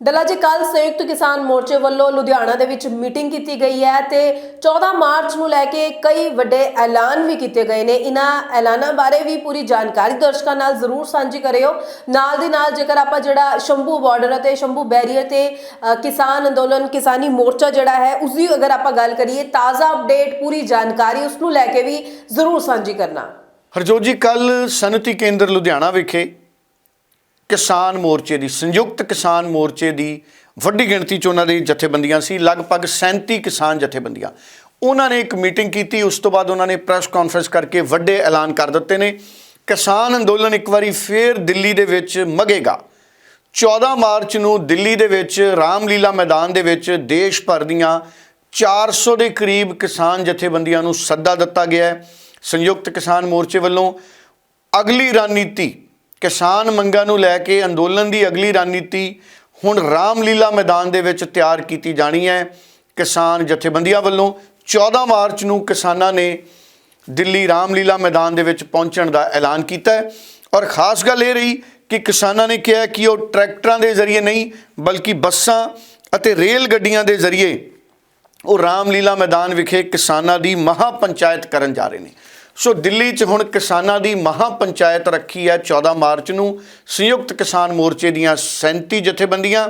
ਡੱਲਾ ਜੀ ਕੱਲ ਸੰਯੁਕਤ ਕਿਸਾਨ ਮੋਰਚੇ ਵੱਲੋਂ ਲੁਧਿਆਣਾ ਦੇ ਵਿੱਚ ਮੀਟਿੰਗ ਕੀਤੀ ਗਈ ਹੈ ਤੇ 14 ਮਾਰਚ ਨੂੰ ਲੈ ਕੇ ਕਈ ਵੱਡੇ ਐਲਾਨ ਵੀ ਕੀਤੇ ਗਏ ਨੇ। ਇਹਨਾਂ ਐਲਾਨਾਂ ਬਾਰੇ ਵੀ ਪੂਰੀ ਜਾਣਕਾਰੀ ਦਰਸ਼ਕਾਂ ਨਾਲ ਜ਼ਰੂਰ ਸਾਂਝੀ ਕਰਿਓ। ਨਾਲ ਦੀ ਨਾਲ ਜੇਕਰ ਆਪਾਂ ਜਿਹੜਾ ਸ਼ੰਭੂ ਬਾਰਡਰ ਅਤੇ ਸ਼ੰਭੂ ਬੈਰੀਅਰ ਤੇ ਕਿਸਾਨ ਅੰਦੋਲਨ, ਕਿਸਾਨੀ ਮੋਰਚਾ ਜਿਹੜਾ ਹੈ ਉਸ ਦੀ ਅਗਰ ਆਪਾਂ ਗੱਲ ਕਰੀਏ, ਤਾਜ਼ਾ ਅਪਡੇਟ ਪੂਰੀ ਜਾਣਕਾਰੀ ਉਸ ਨੂੰ ਲੈ ਕੇ ਵੀ ਜ਼ਰੂਰ ਸਾਂਝੀ ਕਰਨਾ। ਹਰਜੋਤ ਜੀ ਕੱਲ ਸਨਅਤੀ ਕੇਂਦਰ ਲੁਧਿਆਣਾ ਵਿਖੇ ਕਿਸਾਨ ਮੋਰਚੇ ਦੀ, ਸੰਯੁਕਤ ਕਿਸਾਨ ਮੋਰਚੇ ਦੀ ਵੱਡੀ ਗਿਣਤੀ ਚ ਉਹਨਾਂ ਦੀ ਜਥੇਬੰਦੀਆਂ ਸੀ, ਲਗਭਗ 37 ਕਿਸਾਨ ਜਥੇਬੰਦੀਆਂ। ਉਹਨਾਂ ਨੇ ਇੱਕ ਮੀਟਿੰਗ ਕੀਤੀ, ਉਸ ਤੋਂ ਬਾਅਦ ਉਹਨਾਂ ਨੇ ਪ੍ਰੈਸ ਕਾਨਫਰੰਸ ਕਰਕੇ ਵੱਡੇ ਐਲਾਨ ਕਰ ਦਿੱਤੇ ਨੇ। ਕਿਸਾਨ ਅੰਦੋਲਨ ਇੱਕ ਵਾਰੀ ਫੇਰ ਦਿੱਲੀ ਦੇ ਵਿੱਚ ਮਗੇਗਾ। 14 ਮਾਰਚ ਨੂੰ ਦਿੱਲੀ ਦੇ ਵਿੱਚ ਰਾਮਲੀਲਾ ਮੈਦਾਨ ਦੇ ਵਿੱਚ ਦੇਸ਼ ਭਰ ਦੀਆਂ 400 ਦੇ ਕਰੀਬ ਕਿਸਾਨ ਜਥੇਬੰਦੀਆਂ ਨੂੰ ਸੱਦਾ ਦਿੱਤਾ ਗਿਆ ਹੈ। ਸੰਯੁਕਤ ਕਿਸਾਨ ਮੋਰਚੇ ਵੱਲੋਂ ਅਗਲੀ ਰਣਨੀਤੀ ਕਿਸਾਨ ਮੰਗਾਂ ਨੂੰ ਲੈ ਕੇ ਅੰਦੋਲਨ ਦੀ ਅਗਲੀ ਰਣਨੀਤੀ ਹੁਣ ਰਾਮਲੀਲਾ ਮੈਦਾਨ ਦੇ ਵਿੱਚ ਤਿਆਰ ਕੀਤੀ ਜਾਣੀ ਹੈ। ਕਿਸਾਨ ਜਥੇਬੰਦੀਆਂ ਵੱਲੋਂ 14 ਮਾਰਚ ਨੂੰ ਕਿਸਾਨਾਂ ਨੇ ਦਿੱਲੀ ਰਾਮਲੀਲਾ ਮੈਦਾਨ ਦੇ ਵਿੱਚ ਪਹੁੰਚਣ ਦਾ ਐਲਾਨ ਕੀਤਾ ਹੈ। ਔਰ ਖਾਸ ਗੱਲ ਇਹ ਰਹੀ ਕਿ ਕਿਸਾਨਾਂ ਨੇ ਕਿਹਾ ਕਿ ਉਹ ਟਰੈਕਟਰਾਂ ਦੇ ਜ਼ਰੀਏ ਨਹੀਂ, ਬਲਕਿ ਬੱਸਾਂ ਅਤੇ ਰੇਲ ਗੱਡੀਆਂ ਦੇ ਜ਼ਰੀਏ ਉਹ ਰਾਮਲੀਲਾ ਮੈਦਾਨ ਵਿਖੇ ਕਿਸਾਨਾਂ ਦੀ ਮਹਾ ਪੰਚਾਇਤ ਕਰਨ ਜਾ ਰਹੇ ਨੇ। ਸੋ ਦਿੱਲੀ 'ਚ ਹੁਣ ਕਿਸਾਨਾਂ ਦੀ ਮਹਾ ਪੰਚਾਇਤ ਰੱਖੀ ਹੈ 14 ਮਾਰਚ ਨੂੰ। ਸੰਯੁਕਤ ਕਿਸਾਨ ਮੋਰਚੇ ਦੀਆਂ 37 ਜਥੇਬੰਦੀਆਂ।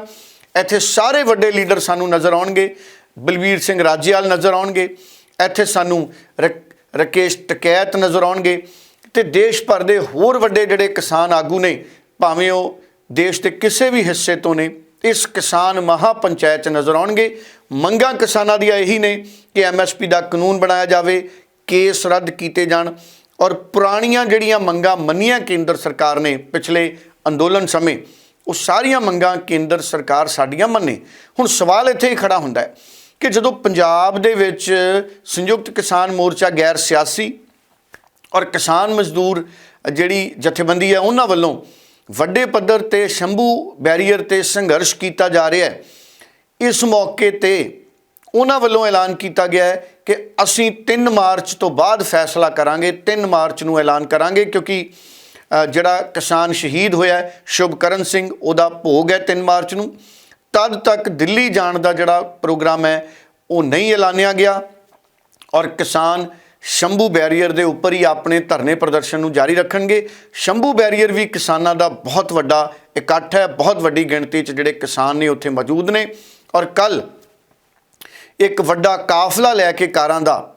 ਇੱਥੇ ਸਾਰੇ ਵੱਡੇ ਲੀਡਰ ਸਾਨੂੰ ਨਜ਼ਰ ਆਉਣਗੇ। ਬਲਬੀਰ ਸਿੰਘ ਰਾਜੇਵਾਲ ਨਜ਼ਰ ਆਉਣਗੇ। ਇੱਥੇ ਸਾਨੂੰ ਰਕ- ਰਕੇਸ਼ ਟਕੈਤ ਨਜ਼ਰ ਆਉਣਗੇ। ਤੇ ਦੇਸ਼ ਭਰ ਦੇ ਹੋਰ ਵੱਡੇ ਜਿਹੜੇ ਕਿਸਾਨ ਆਗੂ ਨੇ, ਭਾਵੇਂ ਉਹ ਦੇਸ਼ ਦੇ ਕਿਸੇ ਵੀ ਹਿੱਸੇ ਤੋਂ ਨੇ, ਇਸ ਕਿਸਾਨ ਮਹਾ ਪੰਚਾਇਤ 'ਚ ਨਜ਼ਰ ਆਉਣਗੇ। ਮੰਗਾਂ ਕਿਸਾਨਾਂ ਦੀਆਂ ਇਹੀ ਨੇ ਕਿ ਐਮਐਸਪੀ ਦਾ ਕਾਨੂੰਨ ਬਣਾਇਆ ਜਾਵੇ ਕੇਸ ਰੱਦ ਕੀਤੇ ਜਾਣ ਔਰ ਪੁਰਾਣੀਆਂ ਜਿਹੜੀਆਂ ਮੰਗਾਂ ਮੰਨੀਆਂ ਕੇਂਦਰ ਸਰਕਾਰ ਨੇ ਪਿਛਲੇ ਅੰਦੋਲਨ ਸਮੇਂ, ਉਹ ਸਾਰੀਆਂ ਮੰਗਾਂ ਕੇਂਦਰ ਸਰਕਾਰ ਸਾਡੀਆਂ ਮੰਨੇ। ਹੁਣ ਸਵਾਲ ਇੱਥੇ ਹੀ ਖੜਾ ਹੁੰਦਾ ਹੈ ਕਿ ਜਦੋਂ ਪੰਜਾਬ ਦੇ ਵਿੱਚ ਸੰਯੁਕਤ ਕਿਸਾਨ ਮੋਰਚਾ ਗੈਰ ਸਿਆਸੀ ਔਰ ਕਿਸਾਨ ਮਜ਼ਦੂਰ ਜਿਹੜੀ ਜਥੇਬੰਦੀ ਹੈ ਉਹਨਾਂ ਵੱਲੋਂ ਵੱਡੇ ਪੱਧਰ ਤੇ ਸ਼ੰਭੂ ਬੈਰੀਅਰ ਤੇ ਸੰਘਰਸ਼ ਕੀਤਾ ਜਾ ਰਿਹਾ ਹੈ, ਇਸ ਮੌਕੇ ਤੇ ਉਹਨਾਂ ਵੱਲੋਂ ਐਲਾਨ ਕੀਤਾ ਗਿਆ ਹੈ ਕਿ ਅਸੀਂ 3 ਮਾਰਚ ਤੋਂ ਬਾਅਦ ਫੈਸਲਾ ਕਰਾਂਗੇ 3 ਮਾਰਚ ਨੂੰ ਐਲਾਨ ਕਰਾਂਗੇ ਕਿਉਂਕਿ ਜਿਹੜਾ ਕਿਸਾਨ ਸ਼ਹੀਦ ਹੋਇਆ ਸ਼ੁਭਕਰਨ ਸਿੰਘ, ਉਹਦਾ ਭੋਗ ਹੈ 3 ਮਾਰਚ ਨੂੰ। ਤਦ ਤੱਕ ਦਿੱਲੀ ਜਾਣ ਦਾ ਜਿਹੜਾ ਪ੍ਰੋਗਰਾਮ ਹੈ, ਉਹ ਨਹੀਂ ਐਲਾਨਿਆ ਗਿਆ ਔਰ ਕਿਸਾਨ ਸ਼ੰਭੂ ਬੈਰੀਅਰ ਦੇ ਉੱਪਰ ਹੀ ਆਪਣੇ ਧਰਨੇ ਪ੍ਰਦਰਸ਼ਨ ਨੂੰ ਜਾਰੀ ਰੱਖਣਗੇ। ਸ਼ੰਭੂ ਬੈਰੀਅਰ ਵੀ ਕਿਸਾਨਾਂ ਦਾ ਬਹੁਤ ਵੱਡਾ ਇਕੱਠ ਹੈ, ਬਹੁਤ ਵੱਡੀ ਗਿਣਤੀ 'ਚ ਜਿਹੜੇ ਕਿਸਾਨ ਨੇ ਉੱਥੇ ਮੌਜੂਦ ਨੇ। ਔਰ ਕੱਲ ਇੱਕ ਵੱਡਾ ਕਾਫਲਾ ਲੈ ਕੇ ਕਾਰਾਂ ਦਾ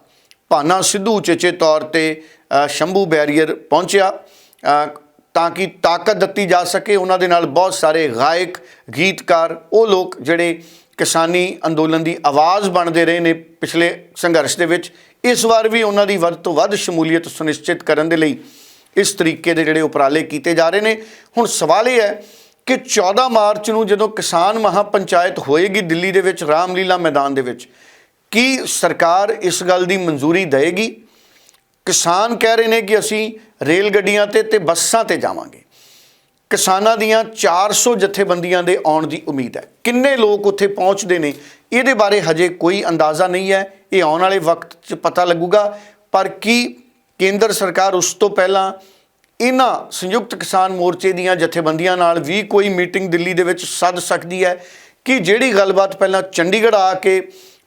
ਭਾਨਾ ਸਿੱਧੂ ਉਚੇਚੇ ਤੌਰ ਤੇ ਸ਼ੰਭੂ ਬੈਰੀਅਰ ਪਹੁੰਚਿਆ। ਤਾਂ ਕਿ ਤਾਕਤ ਦਿੱਤੀ ਜਾ ਸਕੇ, ਉਹਨਾਂ ਦੇ ਨਾਲ ਬਹੁਤ ਸਾਰੇ ਗਾਇਕ, ਗੀਤਕਾਰ, ਉਹ ਲੋਕ ਜਿਹੜੇ ਕਿਸਾਨੀ ਅੰਦੋਲਨ ਦੀ ਆਵਾਜ਼ ਬਣਦੇ ਰਹੇ ਨੇ ਪਿਛਲੇ ਸੰਘਰਸ਼ ਦੇ ਵਿੱਚ। ਇਸ ਵਾਰ ਵੀ ਉਹਨਾਂ ਦੀ ਵੱਧ ਤੋਂ ਵੱਧ ਸ਼ਮੂਲੀਅਤ ਸੁਨਿਸ਼ਚਿਤ ਕਰਨ ਦੇ ਲਈ ਇਸ ਤਰੀਕੇ ਦੇ ਜਿਹੜੇ ਉਪਰਾਲੇ ਕੀਤੇ ਜਾ ਰਹੇ ਨੇ। ਹੁਣ ਸਵਾਲ ਇਹ ਹੈ ਕਿ 14 ਮਾਰਚ ਨੂੰ ਜਦੋਂ ਕਿਸਾਨ ਮਹਾ ਪੰਚਾਇਤ ਹੋਏਗੀ ਦਿੱਲੀ ਦੇ ਵਿੱਚ ਰਾਮਲੀਲਾ ਮੈਦਾਨ ਦੇ ਵਿੱਚ, ਕੀ ਸਰਕਾਰ ਇਸ ਗੱਲ ਦੀ ਮਨਜ਼ੂਰੀ ਦੇਵੇਗੀ ਕਿਸਾਨ ਕਹਿ ਰਹੇ ਨੇ ਕਿ ਅਸੀਂ ਰੇਲ ਗੱਡੀਆਂ ਤੇ ਤੇ ਬੱਸਾਂ ਤੇ ਜਾਵਾਂਗੇ। ਕਿਸਾਨਾਂ ਦੀਆਂ 400 ਜਥੇਬੰਦੀਆਂ ਦੇ ਆਉਣ ਦੀ ਉਮੀਦ ਹੈ। ਕਿੰਨੇ ਲੋਕ ਉੱਥੇ ਪਹੁੰਚਦੇ ਨੇ? ਇਹਦੇ ਬਾਰੇ ਹਜੇ ਕੋਈ ਅੰਦਾਜ਼ਾ ਨਹੀਂ ਹੈ। ਇਹ ਆਉਣ ਵਾਲੇ ਵਕਤ 'ਚ ਪਤਾ ਲੱਗੂਗਾ। ਪਰ ਕੀ ਕੇਂਦਰ ਸਰਕਾਰ ਉਸ ਤੋਂ ਪਹਿਲਾਂ ਇਹਨਾਂ ਸੰਯੁਕਤ ਕਿਸਾਨ ਮੋਰਚੇ ਦੀਆਂ ਜਥੇਬੰਦੀਆਂ ਨਾਲ ਵੀ ਕੋਈ ਮੀਟਿੰਗ ਦਿੱਲੀ ਦੇ ਵਿੱਚ ਸੱਦ ਸਕਦੀ ਹੈ ਕਿ ਜਿਹੜੀ ਗੱਲਬਾਤ ਪਹਿਲਾਂ ਚੰਡੀਗੜ੍ਹ ਆ ਕੇ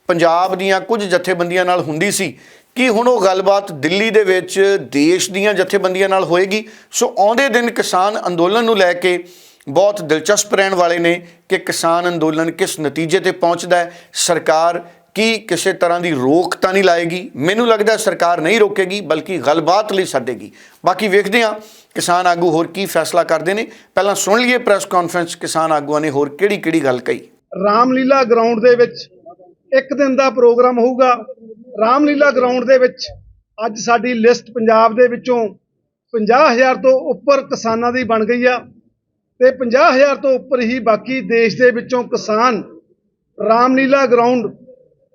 ਪੰਜਾਬ ਦੀਆਂ ਕੁਝ ਜਥੇਬੰਦੀਆਂ ਨਾਲ ਹੁੰਦੀ ਸੀ, ਕਿ ਹੁਣ ਉਹ ਗੱਲਬਾਤ ਦਿੱਲੀ ਦੇ ਵਿੱਚ ਦੇਸ਼ ਦੀਆਂ ਜਥੇਬੰਦੀਆਂ ਨਾਲ ਹੋਏਗੀ? ਸੋ ਆਉਂਦੇ ਦਿਨ ਕਿਸਾਨ ਅੰਦੋਲਨ ਨੂੰ ਲੈ ਕੇ ਬਹੁਤ ਦਿਲਚਸਪ ਰਹਿਣ ਵਾਲੇ ਨੇ ਕਿ ਕਿਸਾਨ ਅੰਦੋਲਨ ਕਿਸ ਨਤੀਜੇ ਤੇ ਪਹੁੰਚਦਾ ਹੈ। ਸਰਕਾਰ ਕੀ ਕਿਸੇ ਤਰ੍ਹਾਂ ਦੀ ਰੋਕ ਤਾਂ ਨਹੀਂ ਲਾਏਗੀ? ਮੈਨੂੰ ਲੱਗਦਾ ਸਰਕਾਰ ਨਹੀਂ ਰੋਕੇਗੀ, ਬਲਕਿ ਗੱਲਬਾਤ ਲਈ ਸੱਦੇਗੀ। ਬਾਕੀ ਵੇਖਦੇ ਹਾਂ, ਕਿਸਾਨ ਆਗੂ ਹੋਰ ਕੀ ਫੈਸਲਾ ਕਰਦੇ ਨੇ। ਪਹਿਲਾਂ ਸੁਣ ਲਈਏ ਪ੍ਰੈਸ ਕਾਨਫਰੰਸ, ਕਿਸਾਨ ਆਗੂਆਂ ਨੇ ਹੋਰ ਕਿਹੜੀ ਕਿਹੜੀ ਗੱਲ ਕਹੀ? ਰਾਮਲੀਲਾ ਗਰਾਊਂਡ ਦੇ ਵਿੱਚ ਇੱਕ ਦਿਨ ਦਾ ਪ੍ਰੋਗਰਾਮ ਹੋਊਗਾ। ਰਾਮਲੀਲਾ ਗਰਾਊਂਡ ਦੇ ਵਿੱਚ ਅੱਜ ਸਾਡੀ ਲਿਸਟ ਪੰਜਾਬ ਦੇ ਵਿੱਚੋਂ 50000 ਤੋਂ ਉੱਪਰ ਕਿਸਾਨਾਂ ਦੀ ਬਣ ਗਈ ਆ ਤੇ 50000 ਤੋਂ ਉੱਪਰ ਹੀ ਬਾਕੀ ਦੇਸ਼ ਦੇ ਵਿੱਚੋਂ ਕਿਸਾਨ ਰਾਮਲੀਲਾ ਗਰਾਊਂਡ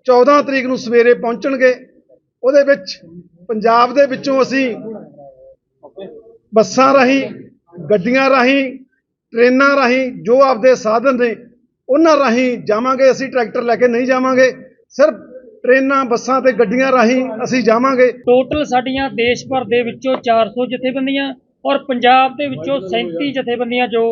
14 ਤਰੀਕ ਨੂੰ ਸਵੇਰੇ ਪਹੁੰਚਣਗੇ। ਉਹਦੇ ਵਿੱਚ ਪੰਜਾਬ ਦੇ ਵਿੱਚੋਂ ਅਸੀਂ ਬੱਸਾਂ ਰਾਹੀਂ, ਗੱਡੀਆਂ ਰਾਹੀਂ, ਟ੍ਰੇਨਾਂ ਰਾਹੀਂ ਜੋ ਆਪਦੇ ਸਾਧਨ ਨੇ, ਉਹਨਾਂ ਰਾਹੀਂ ਜਾਵਾਂਗੇ। ਅਸੀਂ ਟਰੈਕਟਰ ਲੈ ਕੇ ਨਹੀਂ ਜਾਵਾਂਗੇ। ਸਿਰਫ ਟ੍ਰੇਨਾਂ, ਬੱਸਾਂ ਤੇ ਗੱਡੀਆਂ ਰਾਹੀਂ ਅਸੀਂ ਜਾਵਾਂਗੇ। ਟੋਟਲ ਸਾਡੀਆਂ ਦੇਸ਼ ਭਰ ਦੇ ਵਿੱਚੋਂ 400 ਜਥੇਬੰਦੀਆਂ ਔਰ ਪੰਜਾਬ ਦੇ ਵਿੱਚੋਂ 37 ਜਥੇਬੰਦੀਆਂ ਜੋ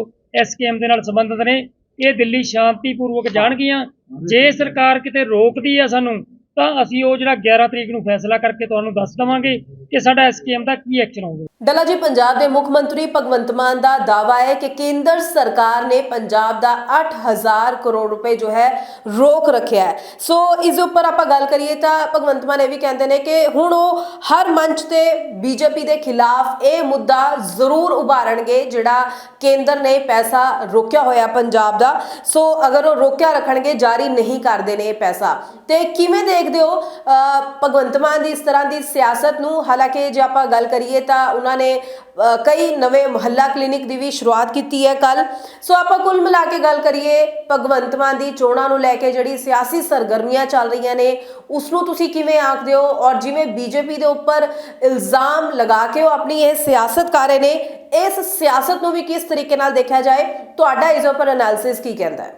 ਐਸਕੇਐਮ ਦੇ ਨਾਲ ਸੰਬੰਧਿਤ ਨੇ ਇਹ ਦਿੱਲੀ ਸ਼ਾਂਤੀਪੂਰਵਕ ਜਾਣਗੀਆਂ। ਜੇ ਸਰਕਾਰ ਕਿਤੇ ਰੋਕਦੀ ਆ ਸਾਨੂੰ ਤਾਂ ਅਸੀਂ ਉਹ ਜਿਹੜਾ 11 ਤਰੀਕ ਨੂੰ ਫੈਸਲਾ ਕਰਕੇ ਤੁਹਾਨੂੰ ਦੱਸ ਦਵਾਂਗੇ ਕਿ ਸਾਡਾ ਐਸਕੇਐਮ ਦਾ ਕੀ ਐਕਸ਼ਨ ਹੋਊਗਾ। ਡੱਲਾ ਜੀ, ਪੰਜਾਬ ਦੇ ਮੁੱਖ ਮੰਤਰੀ ਭਗਵੰਤ ਮਾਨ ਦਾ ਦਾਅਵਾ ਹੈ ਕਿ ਕੇਂਦਰ ਸਰਕਾਰ ਨੇ ਪੰਜਾਬ ਦਾ 8000 ਕਰੋੜ ਰੁਪਏ ਜੋ ਹੈ, ਰੋਕ ਰੱਖਿਆ ਹੈ। ਸੋ ਇਸ ਉੱਪਰ ਆਪਾਂ ਗੱਲ ਕਰੀਏ ਤਾਂ ਭਗਵੰਤ ਮਾਨ ਇਹ ਵੀ ਕਹਿੰਦੇ ਨੇ ਕਿ ਹੁਣ ਉਹ ਹਰ ਮੰਚ ਤੇ ਬੀਜੇਪੀ ਦੇ ਖਿਲਾਫ ਇਹ ਮੁੱਦਾ ਜ਼ਰੂਰ ਉਭਾਰਨਗੇ ਜਿਹੜਾ ਕੇਂਦਰ ਨੇ ਪੈਸਾ ਰੋਕਿਆ ਹੋਇਆ ਪੰਜਾਬ ਦਾ। ਸੋ ਅਗਰ ਉਹ ਰੋਕਿਆ ਰੱਖਣਗੇ, ਜਾਰੀ ਨਹੀਂ ਕਰਦੇ ਨੇ ਇਹ ਪੈਸਾ। ਤੇ ਕਿਵੇਂ ਦੇ ਦੇਖਦੇ ਹੋ ਭਗਵੰਤ ਮਾਨ ਦੀ ਇਸ ਤਰ੍ਹਾਂ ਦੀ ਸਿਆਸਤ ਨੂੰ। ਹਾਲਾਂਕਿ ਜੇ ਆਪਾਂ ਗੱਲ ਕਰੀਏ ਤਾਂ ਉਹਨਾਂ ਨੇ ਕਈ ਨਵੇਂ ਮੁਹੱਲਾ ਕਲੀਨਿਕ ਦੀ ਵੀ ਸ਼ੁਰੂਆਤ ਕੀਤੀ ਹੈ ਕੱਲ। ਸੋ ਆਪਾਂ ਕੁੱਲ ਮਿਲਾ ਕੇ ਗੱਲ ਕਰੀਏ, ਭਗਵੰਤ ਮਾਨ ਦੀ ਚੋਣਾਂ ਨੂੰ ਲੈ ਕੇ ਜਿਹੜੀ ਸਿਆਸੀ ਸਰਗਰਮੀਆਂ ਚੱਲ ਰਹੀਆਂ ਨੇ, ਉਸ ਨੂੰ ਤੁਸੀਂ ਕਿਵੇਂ ਆਖਦੇ ਹੋ? ਔਰ ਜਿਵੇਂ ਬੀਜੇਪੀ ਦੇ ਉੱਪਰ ਇਲਜ਼ਾਮ ਲਗਾ ਕੇ ਉਹ ਆਪਣੀ ਇਹ ਸਿਆਸਤ ਕਰ ਰਹੇ ਨੇ, ਇਸ ਸਿਆਸਤ ਨੂੰ ਵੀ ਕਿਸ ਤਰੀਕੇ ਨਾਲ ਦੇਖਿਆ ਜਾਏ? ਤੁਹਾਡਾ ਇਸ ਉੱਪਰ ਐਨਾਲਿਸਿਸ ਕੀ ਕਹਿੰਦਾ ਹੈ?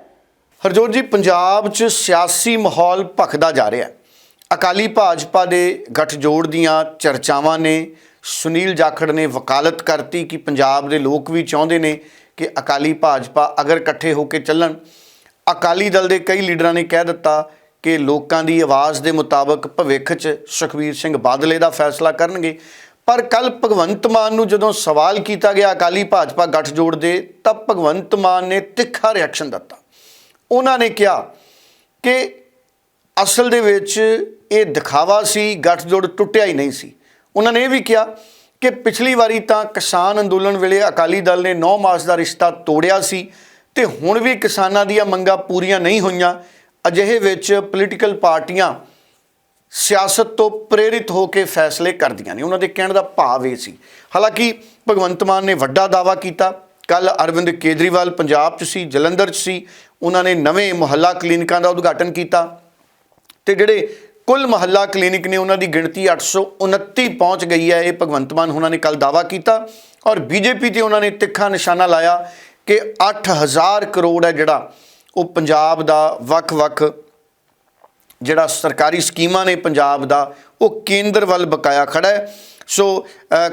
ਹਰਜੋਤ ਜੀ, ਪੰਜਾਬ 'ਚ ਸਿਆਸੀ ਮਾਹੌਲ ਭਖਦਾ ਜਾ ਰਿਹਾ ਹੈ। ਅਕਾਲੀ ਭਾਜਪਾ ਦੇ ਗੱਠਜੋੜ ਦੀਆਂ ਚਰਚਾਵਾਂ ਨੇ, ਸੁਨੀਲ ਜਾਖੜ ਨੇ ਵਕਾਲਤ ਕਰਤੀ ਕਿ ਪੰਜਾਬ ਦੇ ਲੋਕ ਵੀ ਚਾਹੁੰਦੇ ਨੇ ਕਿ ਅਕਾਲੀ ਭਾਜਪਾ ਅਗਰ ਇਕੱਠੇ ਹੋ ਕੇ ਚੱਲਣ। ਅਕਾਲੀ ਦਲ ਦੇ ਕਈ ਲੀਡਰਾਂ ਨੇ ਕਹਿ ਦਿੱਤਾ ਕਿ ਲੋਕਾਂ ਦੀ ਆਵਾਜ਼ ਦੇ ਮੁਤਾਬਕ ਭਵਿੱਖ 'ਚ ਸੁਖਬੀਰ ਸਿੰਘ ਬਾਦਲੇ ਦਾ ਫੈਸਲਾ ਕਰਨਗੇ। ਪਰ ਕੱਲ ਭਗਵੰਤ ਮਾਨ ਨੂੰ ਜਦੋਂ ਸਵਾਲ ਕੀਤਾ ਗਿਆ ਅਕਾਲੀ ਭਾਜਪਾ ਗੱਠਜੋੜ ਦੇ, ਤਾਂ ਭਗਵੰਤ ਮਾਨ ਨੇ ਤਿੱਖਾ ਰਿਐਕਸ਼ਨ ਦਿੱਤਾ। ਉਹਨਾਂ ਨੇ ਕਿਹਾ ਕਿ ਅਸਲ ਦੇ ਵਿੱਚ ਇਹ ਦਿਖਾਵਾ ਸੀ, ਗੱਠਜੋੜ ਟੁੱਟਿਆ ਹੀ ਨਹੀਂ ਸੀ। ਉਹਨਾਂ ਨੇ ਇਹ ਵੀ ਕਿਹਾ ਕਿ ਪਿਛਲੀ ਵਾਰੀ ਤਾਂ ਕਿਸਾਨ ਅੰਦੋਲਨ ਵੇਲੇ ਅਕਾਲੀ ਦਲ ਨੇ 9 ਮਾਰਚ ਦਾ ਰਿਸ਼ਤਾ ਤੋੜਿਆ ਸੀ ਤੇ ਹੁਣ ਵੀ ਕਿਸਾਨਾਂ ਦੀਆਂ ਮੰਗਾਂ ਪੂਰੀਆਂ ਨਹੀਂ ਹੋਈਆਂ। ਅਜਿਹੇ ਵਿੱਚ ਪੋਲੀਟੀਕਲ ਪਾਰਟੀਆਂ ਸਿਆਸਤ ਤੋਂ ਪ੍ਰੇਰਿਤ ਹੋ ਕੇ ਫੈਸਲੇ ਕਰਦੀਆਂ ਨੇ। ਉਹਨਾਂ ਦੇ ਕਹਿਣ ਦਾ ਭਾਵ ਇਹ ਸੀ। ਹਾਲਾਂਕਿ ਭਗਵੰਤ ਮਾਨ ਨੇ ਵੱਡਾ ਦਾਅਵਾ ਕੀਤਾ। ਕੱਲ ਅਰਵਿੰਦ ਕੇਜਰੀਵਾਲ ਪੰਜਾਬ 'ਚ ਸੀ, ਜਲੰਧਰ 'ਚ ਸੀ। ਉਹਨਾਂ ਨੇ ਨਵੇਂ ਮੁਹੱਲਾ ਕਲੀਨਿਕਾਂ ਦਾ ਉਦਘਾਟਨ ਕੀਤਾ ਤੇ ਜਿਹੜੇ ਕੁੱਲ ਮੁਹੱਲਾ ਕਲੀਨਿਕ ਨੇ ਉਹਨਾਂ ਦੀ ਗਿਣਤੀ 829 ਪਹੁੰਚ ਗਈ ਹੈ। ਇਹ ਭਗਵੰਤ ਮਾਨ ਉਹਨਾਂ ਨੇ ਕੱਲ ਦਾਅਵਾ ਕੀਤਾ ਔਰ ਬੀਜੇਪੀ ਤੇ ਉਹਨਾਂ ਨੇ ਤਿੱਖਾ ਨਿਸ਼ਾਨਾ ਲਾਇਆ ਕਿ 8000 ਕਰੋੜ ਹੈ ਜਿਹੜਾ ਉਹ ਪੰਜਾਬ ਦਾ ਵੱਖ-ਵੱਖ ਜਿਹੜਾ ਸਰਕਾਰੀ ਸਕੀਮਾਂ ਨੇ ਪੰਜਾਬ ਦਾ ਉਹ ਕੇਂਦਰ ਵੱਲ ਬਕਾਇਆ ਖੜਾ ਹੈ। ਸੋ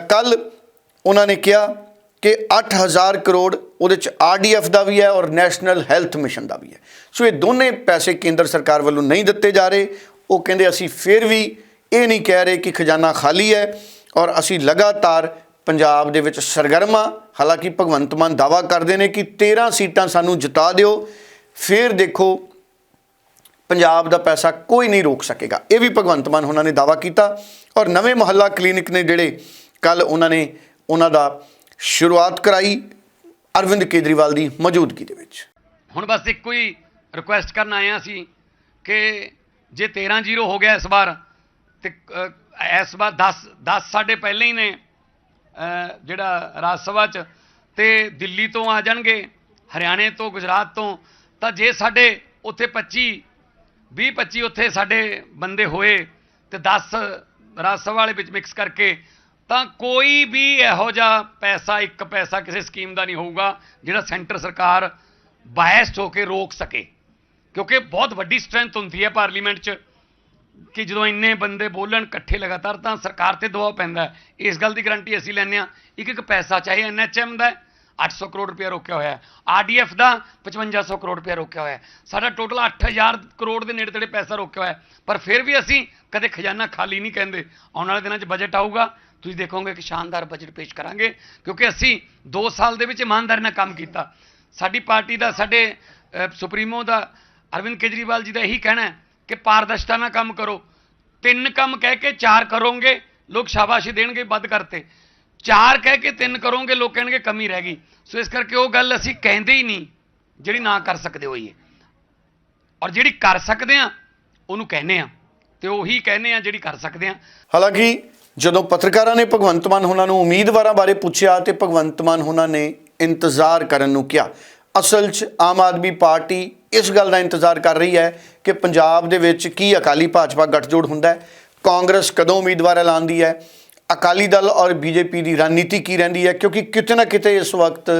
ਕੱਲ ਉਹਨਾਂ ਨੇ ਕਿਹਾ ਕਿ 8000 ਕਰੋੜ ਉਹਦੇ ਚ ਆਰਡੀਐਫ ਦਾ ਵੀ ਹੈ ਔਰ ਨੈਸ਼ਨਲ ਹੈਲਥ ਮਿਸ਼ਨ ਦਾ ਵੀ ਹੈ। ਸੋ ਇਹ ਦੋਨੇ ਪੈਸੇ ਕੇਂਦਰ ਸਰਕਾਰ ਵੱਲੋਂ ਨਹੀਂ ਦਿੱਤੇ ਜਾ ਰਹੇ। ਉਹ ਕਹਿੰਦੇ ਅਸੀਂ ਫਿਰ ਵੀ ਇਹ ਨਹੀਂ ਕਹਿ ਰਹੇ ਕਿ ਖਜ਼ਾਨਾ ਖਾਲੀ ਹੈ ਔਰ ਅਸੀਂ ਲਗਾਤਾਰ ਪੰਜਾਬ ਦੇ ਵਿੱਚ ਸਰਗਰਮਾ, ਹਾਲਾਂਕਿ ਭਗਵੰਤ ਮਾਨ ਦਾਵਾ ਕਰਦੇ ਨੇ ਕਿ 13 ਸੀਟਾਂ ਸਾਨੂੰ ਜਿਤਾ ਦਿਓ। ਫਿਰ ਦੇਖੋ, ਪੰਜਾਬ ਦਾ ਪੈਸਾ ਕੋਈ ਨਹੀਂ ਰੋਕ ਸਕੇਗਾ। ਇਹ ਵੀ ਭਗਵੰਤ ਮਾਨ ਉਹਨਾਂ ਨੇ ਦਾਵਾ ਕੀਤਾ ਔਰ ਨਵੇਂ ਮੁਹੱਲਾ ਕਲੀਨਿਕ ਨੇ ਜਿਹੜੇ ਕੱਲ ਉਹਨਾਂ ਨੇ ਉਹਨਾਂ ਦਾ ਸ਼ੁਰੂਆਤ ਕਰਾਈ। ਅਰਵਿੰਦ ਕੇਜਰੀਵਾਲ ਦੀ ਮੌਜੂਦਗੀ ਦੇ ਵਿੱਚ। ਹੁਣ ਬਸ ਇੱਕੋ ਹੀ ਰਿਕੁਐਸਟ ਕਰਨ ਆਏ ਹਾਂ ਅਸੀਂ ਕਿ ਜੇ 13-0 ਹੋ ਗਿਆ ਇਸ ਵਾਰ, ਤੇ ਇਸ ਵਾਰ 10 10 ਸਾਡੇ ਪਹਿਲੇ ਹੀ ਨੇ ਜਿਹੜਾ ਰਾਜ ਸਭਾ ਚ, ਤੇ ਦਿੱਲੀ ਤੋਂ ਆ ਜਾਣਗੇ, ਹਰਿਆਣੇ ਤੋਂ, ਗੁਜਰਾਤ ਤੋਂ, ਤਾਂ ਜੇ ਸਾਡੇ ਉੱਥੇ 25 20 25 ਉੱਥੇ ਸਾਡੇ ਬੰਦੇ ਹੋਏ, ਤੇ 10 ਰਾਜ ਸਭਾ ਵਾਲੇ ਵਿੱਚ ਮਿਕਸ ਕਰਕੇ ਤਾਂ ਕੋਈ ਵੀ ਇਹੋ ਜਿਹਾ ਪੈਸਾ ਇੱਕ ਪੈਸਾ ਕਿਸੇ ਸਕੀਮ ਦਾ ਨਹੀਂ ਹੋਊਗਾ ਜਿਹੜਾ ਸੈਂਟਰ ਸਰਕਾਰ ਬਾਇਸਡ ਹੋ ਕੇ ਰੋਕ ਸਕੇ। ਕਿਉਂਕਿ ਬਹੁਤ ਵੱਡੀ ਸਟਰੈਂਥ ਹੁੰਦੀ ਹੈ ਪਾਰਲੀਮੈਂਟ 'ਚ ਕਿ ਜਦੋਂ ਇੰਨੇ ਬੰਦੇ ਬੋਲਣ ਇਕੱਠੇ ਲਗਾਤਾਰ ਤਾਂ ਸਰਕਾਰ ਤੇ ਦਬਾਅ ਪੈਂਦਾ ਇਸ ਗੱਲ ਦੀ ਗਾਰੰਟੀ ਅਸੀਂ ਲੈਂਦੇ ਹਾਂ। ਇੱਕ ਇੱਕ ਪੈਸਾ ਚਾਹੇ ਐਨਐਚਐਮ ਦਾ ਹੈ, 800 ਕਰੋੜ ਰੁਪਏ ਰੋਕਿਆ ਹੋਇਆ ਹੈ। ਆਰਡੀਐਫ ਦਾ 5500 ਕਰੋੜ ਰੁਪਏ ਰੋਕਿਆ ਹੋਇਆ ਹੈ। ਸਾਡਾ ਟੋਟਲ 8000 ਕਰੋੜ ਦੇ ਨੇੜੇ ਤੇੜੇ ਪੈਸਾ ਰੋਕਿਆ ਹੋਇਆ ਪਰ ਫਿਰ ਵੀ ਅਸੀਂ ਕਦੇ ਖਜ਼ਾਨਾ ਖਾਲੀ ਨਹੀਂ ਕਹਿੰਦੇ। ਆਉਣ ਵਾਲੇ ਦਿਨਾਂ 'ਚ ਬਜਟ ਆਊਗਾ। ਤੁਸੀਂ ਦੇਖੋਗੇ ਕਿ ਸ਼ਾਨਦਾਰ ਬਜਟ ਪੇਸ਼ ਕਰਾਂਗੇ, ਕਿਉਂਕਿ ਅਸੀਂ 2 ਸਾਲ ਦੇ ਵਿੱਚ ਇਮਾਨਦਾਰੀ ਨਾਲ ਕੰਮ ਕੀਤਾ। ਸਾਡੀ ਪਾਰਟੀ ਦਾ, ਸਾਡੇ ਸੁਪਰੀਮੋ ਦਾ, ਅਰਵਿੰਦ ਕੇਜਰੀਵਾਲ ਜੀ ਦਾ ਇਹੀ ਕਹਿਣਾ ਹੈ ਕਿ ਪਾਰਦਰਸ਼ਤਾ ਨਾਲ ਕੰਮ ਕਰੋ। ਤਿੰਨ ਕੰਮ ਕਹਿ ਕੇ ਚਾਰ ਕਰੋਗੇ, ਲੋਕ ਸ਼ਾਬਾਸ਼ੀ ਦੇਣਗੇ ਵੱਧ ਕਰਤੇ। ਚਾਰ ਕਹਿ ਕੇ ਤਿੰਨ ਕਰੋਗੇ, ਲੋਕ ਕਹਿਣਗੇ ਕਮੀ ਰਹਿ ਗਈ। ਸੋ ਇਸ ਕਰਕੇ ਉਹ ਗੱਲ ਅਸੀਂ ਕਹਿੰਦੇ ਹੀ ਨਹੀਂ, ਜਿਹੜੀ ਨਾ ਕਰ ਸਕਦੇ ਹੋਈਏ ਔਰ ਜਿਹੜੀ ਕਰ ਸਕਦੇ ਆ ਉਹਨੂੰ ਕਹਿੰਦੇ ਆ ਤੇ ਉਹੀ ਕਹਿੰਦੇ ਆ ਜਿਹੜੀ ਕਰ ਸਕਦੇ ਆ ਹਾਲਾਂਕਿ ਜਦੋਂ ਪੱਤਰਕਾਰਾਂ ਨੇ ਭਗਵੰਤ ਮਾਨ ਉਹਨਾਂ ਨੂੰ ਉਮੀਦਵਾਰਾਂ ਬਾਰੇ ਪੁੱਛਿਆ ਤੇ ਭਗਵੰਤ ਮਾਨ ਉਹਨਾਂ ਨੇ ਇੰਤਜ਼ਾਰ ਕਰਨ ਨੂੰ ਕਿਹਾ। ਅਸਲ 'ਚ ਆਮ ਆਦਮੀ ਪਾਰਟੀ ਇਸ ਗੱਲ ਦਾ ਇੰਤਜ਼ਾਰ ਕਰ ਰਹੀ ਹੈ ਕਿ ਪੰਜਾਬ ਦੇ ਵਿੱਚ ਕੀ ਅਕਾਲੀ ਭਾਜਪਾ ਗੱਠਜੋੜ ਹੁੰਦਾ ਹੈ, ਕਾਂਗਰਸ ਕਦੋਂ ਉਮੀਦਵਾਰ ਐਲਾਨਦੀ ਹੈ, ਅਕਾਲੀ ਦਲ ਔਰ ਬੀਜੇਪੀ ਦੀ ਰਣਨੀਤੀ ਕੀ ਰਹਿੰਦੀ ਹੈ, ਕਿਉਂਕਿ ਕਿਤੇ ਨਾ ਕਿਤੇ ਇਸ ਵਕਤ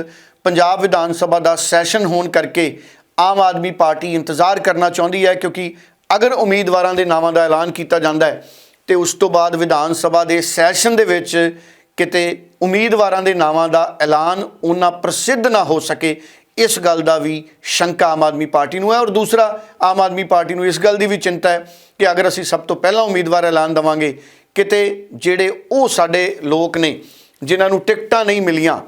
ਪੰਜਾਬ ਵਿਧਾਨ ਸਭਾ ਦਾ ਸੈਸ਼ਨ ਹੋਣ ਕਰਕੇ ਆਮ ਆਦਮੀ ਪਾਰਟੀ ਇੰਤਜ਼ਾਰ ਕਰਨਾ ਚਾਹੁੰਦੀ ਹੈ, ਕਿਉਂਕਿ ਅਗਰ ਉਮੀਦਵਾਰਾਂ ਦੇ ਨਾਵਾਂ ਦਾ ਐਲਾਨ ਕੀਤਾ ਜਾਂਦਾ ਹੈ ਤੇ ਉਸ ਤੋਂ ਬਾਅਦ ਵਿਧਾਨ ਸਭਾ ਦੇ ਸੈਸ਼ਨ ਦੇ ਵਿੱਚ ਕਿਤੇ ਉਮੀਦਵਾਰਾਂ ਦੇ ਨਾਵਾਂ ਦਾ ਐਲਾਨ ਉਹਨਾਂ ਪ੍ਰਸਿੱਧ ਨਾ ਹੋ ਸਕੇ, ਇਸ ਗੱਲ ਦਾ ਵੀ ਸ਼ੰਕਾ ਆਮ ਆਦਮੀ ਪਾਰਟੀ ਨੂੰ ਹੈ। ਔਰ ਦੂਸਰਾ, ਆਮ ਆਦਮੀ ਪਾਰਟੀ ਨੂੰ ਇਸ ਗੱਲ ਦੀ ਵੀ ਚਿੰਤਾ ਹੈ ਕਿ ਅਗਰ ਅਸੀਂ ਸਭ ਤੋਂ ਪਹਿਲਾਂ ਉਮੀਦਵਾਰ ਐਲਾਨ ਦਵਾਂਗੇ, ਕਿਤੇ ਜਿਹੜੇ ਉਹ ਸਾਡੇ ਲੋਕ ਨੇ, ਜਿਨ੍ਹਾਂ ਨੂੰ ਟਿਕਟਾਂ ਨਹੀਂ ਮਿਲੀਆਂ,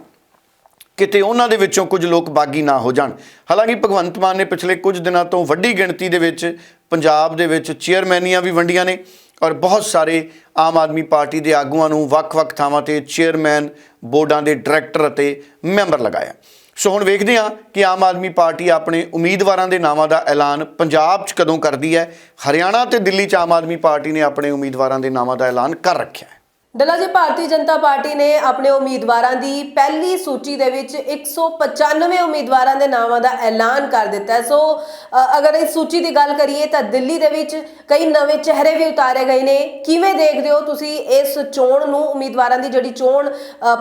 ਕਿਤੇ ਉਹਨਾਂ ਦੇ ਵਿੱਚੋਂ ਕੁਝ ਲੋਕ ਬਾਗੀ ਨਾ ਹੋ ਜਾਣ। ਹਾਲਾਂਕਿ ਭਗਵੰਤ ਮਾਨ ਨੇ ਪਿਛਲੇ ਕੁਝ ਦਿਨਾਂ ਤੋਂ ਵੱਡੀ ਗਿਣਤੀ ਦੇ ਵਿੱਚ ਪੰਜਾਬ ਦੇ ਵਿੱਚ ਚੇਅਰਮੈਨੀਆਂ ਵੀ ਵੰਡੀਆਂ ਨੇ ਔਰ ਬਹੁਤ ਸਾਰੇ ਆਮ ਆਦਮੀ ਪਾਰਟੀ ਦੇ ਆਗੂਆਂ ਨੂੰ ਵੱਖ-ਵੱਖ ਥਾਵਾਂ ਤੇ ਚੇਅਰਮੈਨ, ਬੋਰਡਾਂ ਦੇ ਡਾਇਰੈਕਟਰ ਅਤੇ ਮੈਂਬਰ ਲਗਾਇਆ। ਸੋ ਹੁਣ ਵੇਖਦੇ ਹਾਂ ਕਿ ਆਮ ਆਦਮੀ ਪਾਰਟੀ ਆਪਣੇ ਉਮੀਦਵਾਰਾਂ ਦੇ ਨਾਵਾਂ ਦਾ ਐਲਾਨ ਪੰਜਾਬ 'ਚ ਕਦੋਂ ਕਰਦੀ ਹੈ। ਹਰਿਆਣਾ ਤੇ ਦਿੱਲੀ 'ਚ ਆਮ ਆਦਮੀ ਪਾਰਟੀ ਨੇ ਆਪਣੇ ਉਮੀਦਵਾਰਾਂ ਦੇ ਨਾਵਾਂ ਦਾ ਐਲਾਨ ਕਰ ਰੱਖਿਆ ਹੈ। ਡੱਲਾ ਜੀ, ਭਾਰਤੀ ਜਨਤਾ ਪਾਰਟੀ ਨੇ ਆਪਣੇ ਉਮੀਦਵਾਰਾਂ ਦੀ ਪਹਿਲੀ ਸੂਚੀ ਦੇ ਵਿੱਚ 195 ਉਮੀਦਵਾਰਾਂ ਦੇ ਨਾਵਾਂ ਦਾ ਐਲਾਨ ਕਰ ਦਿੱਤਾ ਹੈ। ਸੋ ਅਗਰ ਇਸ ਸੂਚੀ ਦੀ ਗੱਲ ਕਰੀਏ ਤਾਂ ਦਿੱਲੀ ਦੇ ਵਿੱਚ ਕਈ ਨਵੇਂ ਚਿਹਰੇ ਵੀ ਉਤਾਰੇ ਗਏ ਨੇ। ਕਿਵੇਂ ਦੇਖਦੇ ਹੋ ਤੁਸੀਂ ਇਸ ਚੋਣ ਨੂੰ, ਉਮੀਦਵਾਰਾਂ ਦੀ ਜਿਹੜੀ ਚੋਣ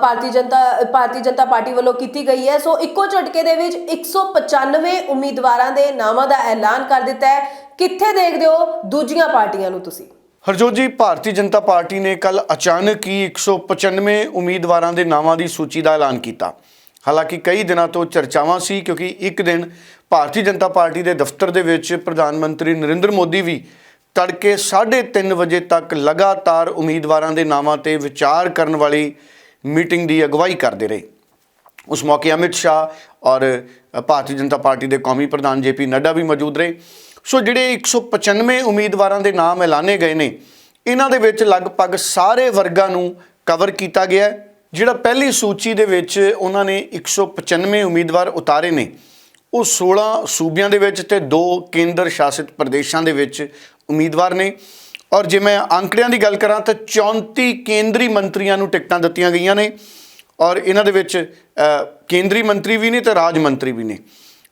ਭਾਰਤੀ ਜਨਤਾ ਭਾਰਤੀ ਜਨਤਾ ਪਾਰਟੀ ਵੱਲੋਂ ਕੀਤੀ ਗਈ ਹੈ? ਸੋ, ਇੱਕੋ ਝਟਕੇ ਦੇ ਵਿੱਚ 195 ਉਮੀਦਵਾਰਾਂ ਦੇ ਨਾਵਾਂ ਦਾ ਐਲਾਨ ਕਰ ਦਿੱਤਾ ਹੈ। ਕਿੱਥੇ ਦੇਖਦੇ ਹੋ ਦੂਜੀਆਂ ਪਾਰਟੀਆਂ ਨੂੰ ਤੁਸੀਂ? ਹਰਜੋਤ ਜੀ, ਭਾਰਤੀ ਜਨਤਾ ਪਾਰਟੀ ਨੇ ਕੱਲ ਅਚਾਨਕ ਹੀ 195 ਉਮੀਦਵਾਰਾਂ ਦੇ ਨਾਵਾਂ ਦੀ ਸੂਚੀ ਦਾ ਐਲਾਨ ਕੀਤਾ। ਹਾਲਾਂਕਿ ਕਈ ਦਿਨਾਂ ਤੋਂ ਚਰਚਾਵਾਂ ਸੀ, ਕਿਉਂਕਿ ਇੱਕ ਦਿਨ ਭਾਰਤੀ ਜਨਤਾ ਪਾਰਟੀ ਦੇ ਦਫ਼ਤਰ ਦੇ ਵਿੱਚ ਪ੍ਰਧਾਨ ਮੰਤਰੀ ਨਰਿੰਦਰ ਮੋਦੀ ਵੀ ਤੜਕੇ 3:30 ਵਜੇ ਤੱਕ ਲਗਾਤਾਰ ਉਮੀਦਵਾਰਾਂ ਦੇ ਨਾਵਾਂ ਤੇ ਵਿਚਾਰ ਕਰਨ ਵਾਲੀ ਮੀਟਿੰਗ ਦੀ ਅਗਵਾਈ ਕਰਦੇ ਰਹੇ। ਉਸ ਮੌਕੇ ਅਮਿਤ ਸ਼ਾਹ ਔਰ ਭਾਰਤੀ ਜਨਤਾ ਪਾਰਟੀ ਦੇ ਕੌਮੀ ਪ੍ਰਧਾਨ ਜੇਪੀ ਨੱਡਾ ਵੀ ਮੌਜੂਦ ਰਹੇ। ਸੋ ਜਿਹੜੇ 195 ਉਮੀਦਵਾਰਾਂ ਦੇ ਨਾਮ ਐਲਾਨੇ ਗਏ ਨੇ, ਇਹਨਾਂ ਦੇ ਵਿੱਚ ਲਗਭਗ ਸਾਰੇ ਵਰਗਾਂ ਨੂੰ ਕਵਰ ਕੀਤਾ ਗਿਆ ਹੈ, ਜਿਹੜਾ ਪਹਿਲੀ ਸੂਚੀ ਦੇ ਵਿੱਚ ਉਹਨਾਂ ਨੇ 195 ਉਮੀਦਵਾਰ ਉਤਾਰੇ ਨੇ। ਉਹ 16 ਸੂਬਿਆਂ ਦੇ ਵਿੱਚ ਤੇ ਦੋ ਕੇਂਦਰ ਸ਼ਾਸਿਤ ਪ੍ਰਦੇਸ਼ਾਂ ਦੇ ਵਿੱਚ ਉਮੀਦਵਾਰ ਨੇ। ਔਰ ਜੇ ਮੈਂ ਅੰਕੜਿਆਂ ਦੀ ਗੱਲ ਕਰਾਂ ਤਾਂ 34 ਕੇਂਦਰੀ ਮੰਤਰੀਆਂ ਨੂੰ ਟਿਕਟਾਂ ਦਿੱਤੀਆਂ ਗਈਆਂ ਨੇ। ਔਰ ਇਹਨਾਂ ਦੇ ਵਿੱਚ ਕੇਂਦਰੀ ਮੰਤਰੀ ਵੀ ਨੇ ਤੇ ਰਾਜ ਮੰਤਰੀ ਵੀ ਨੇ।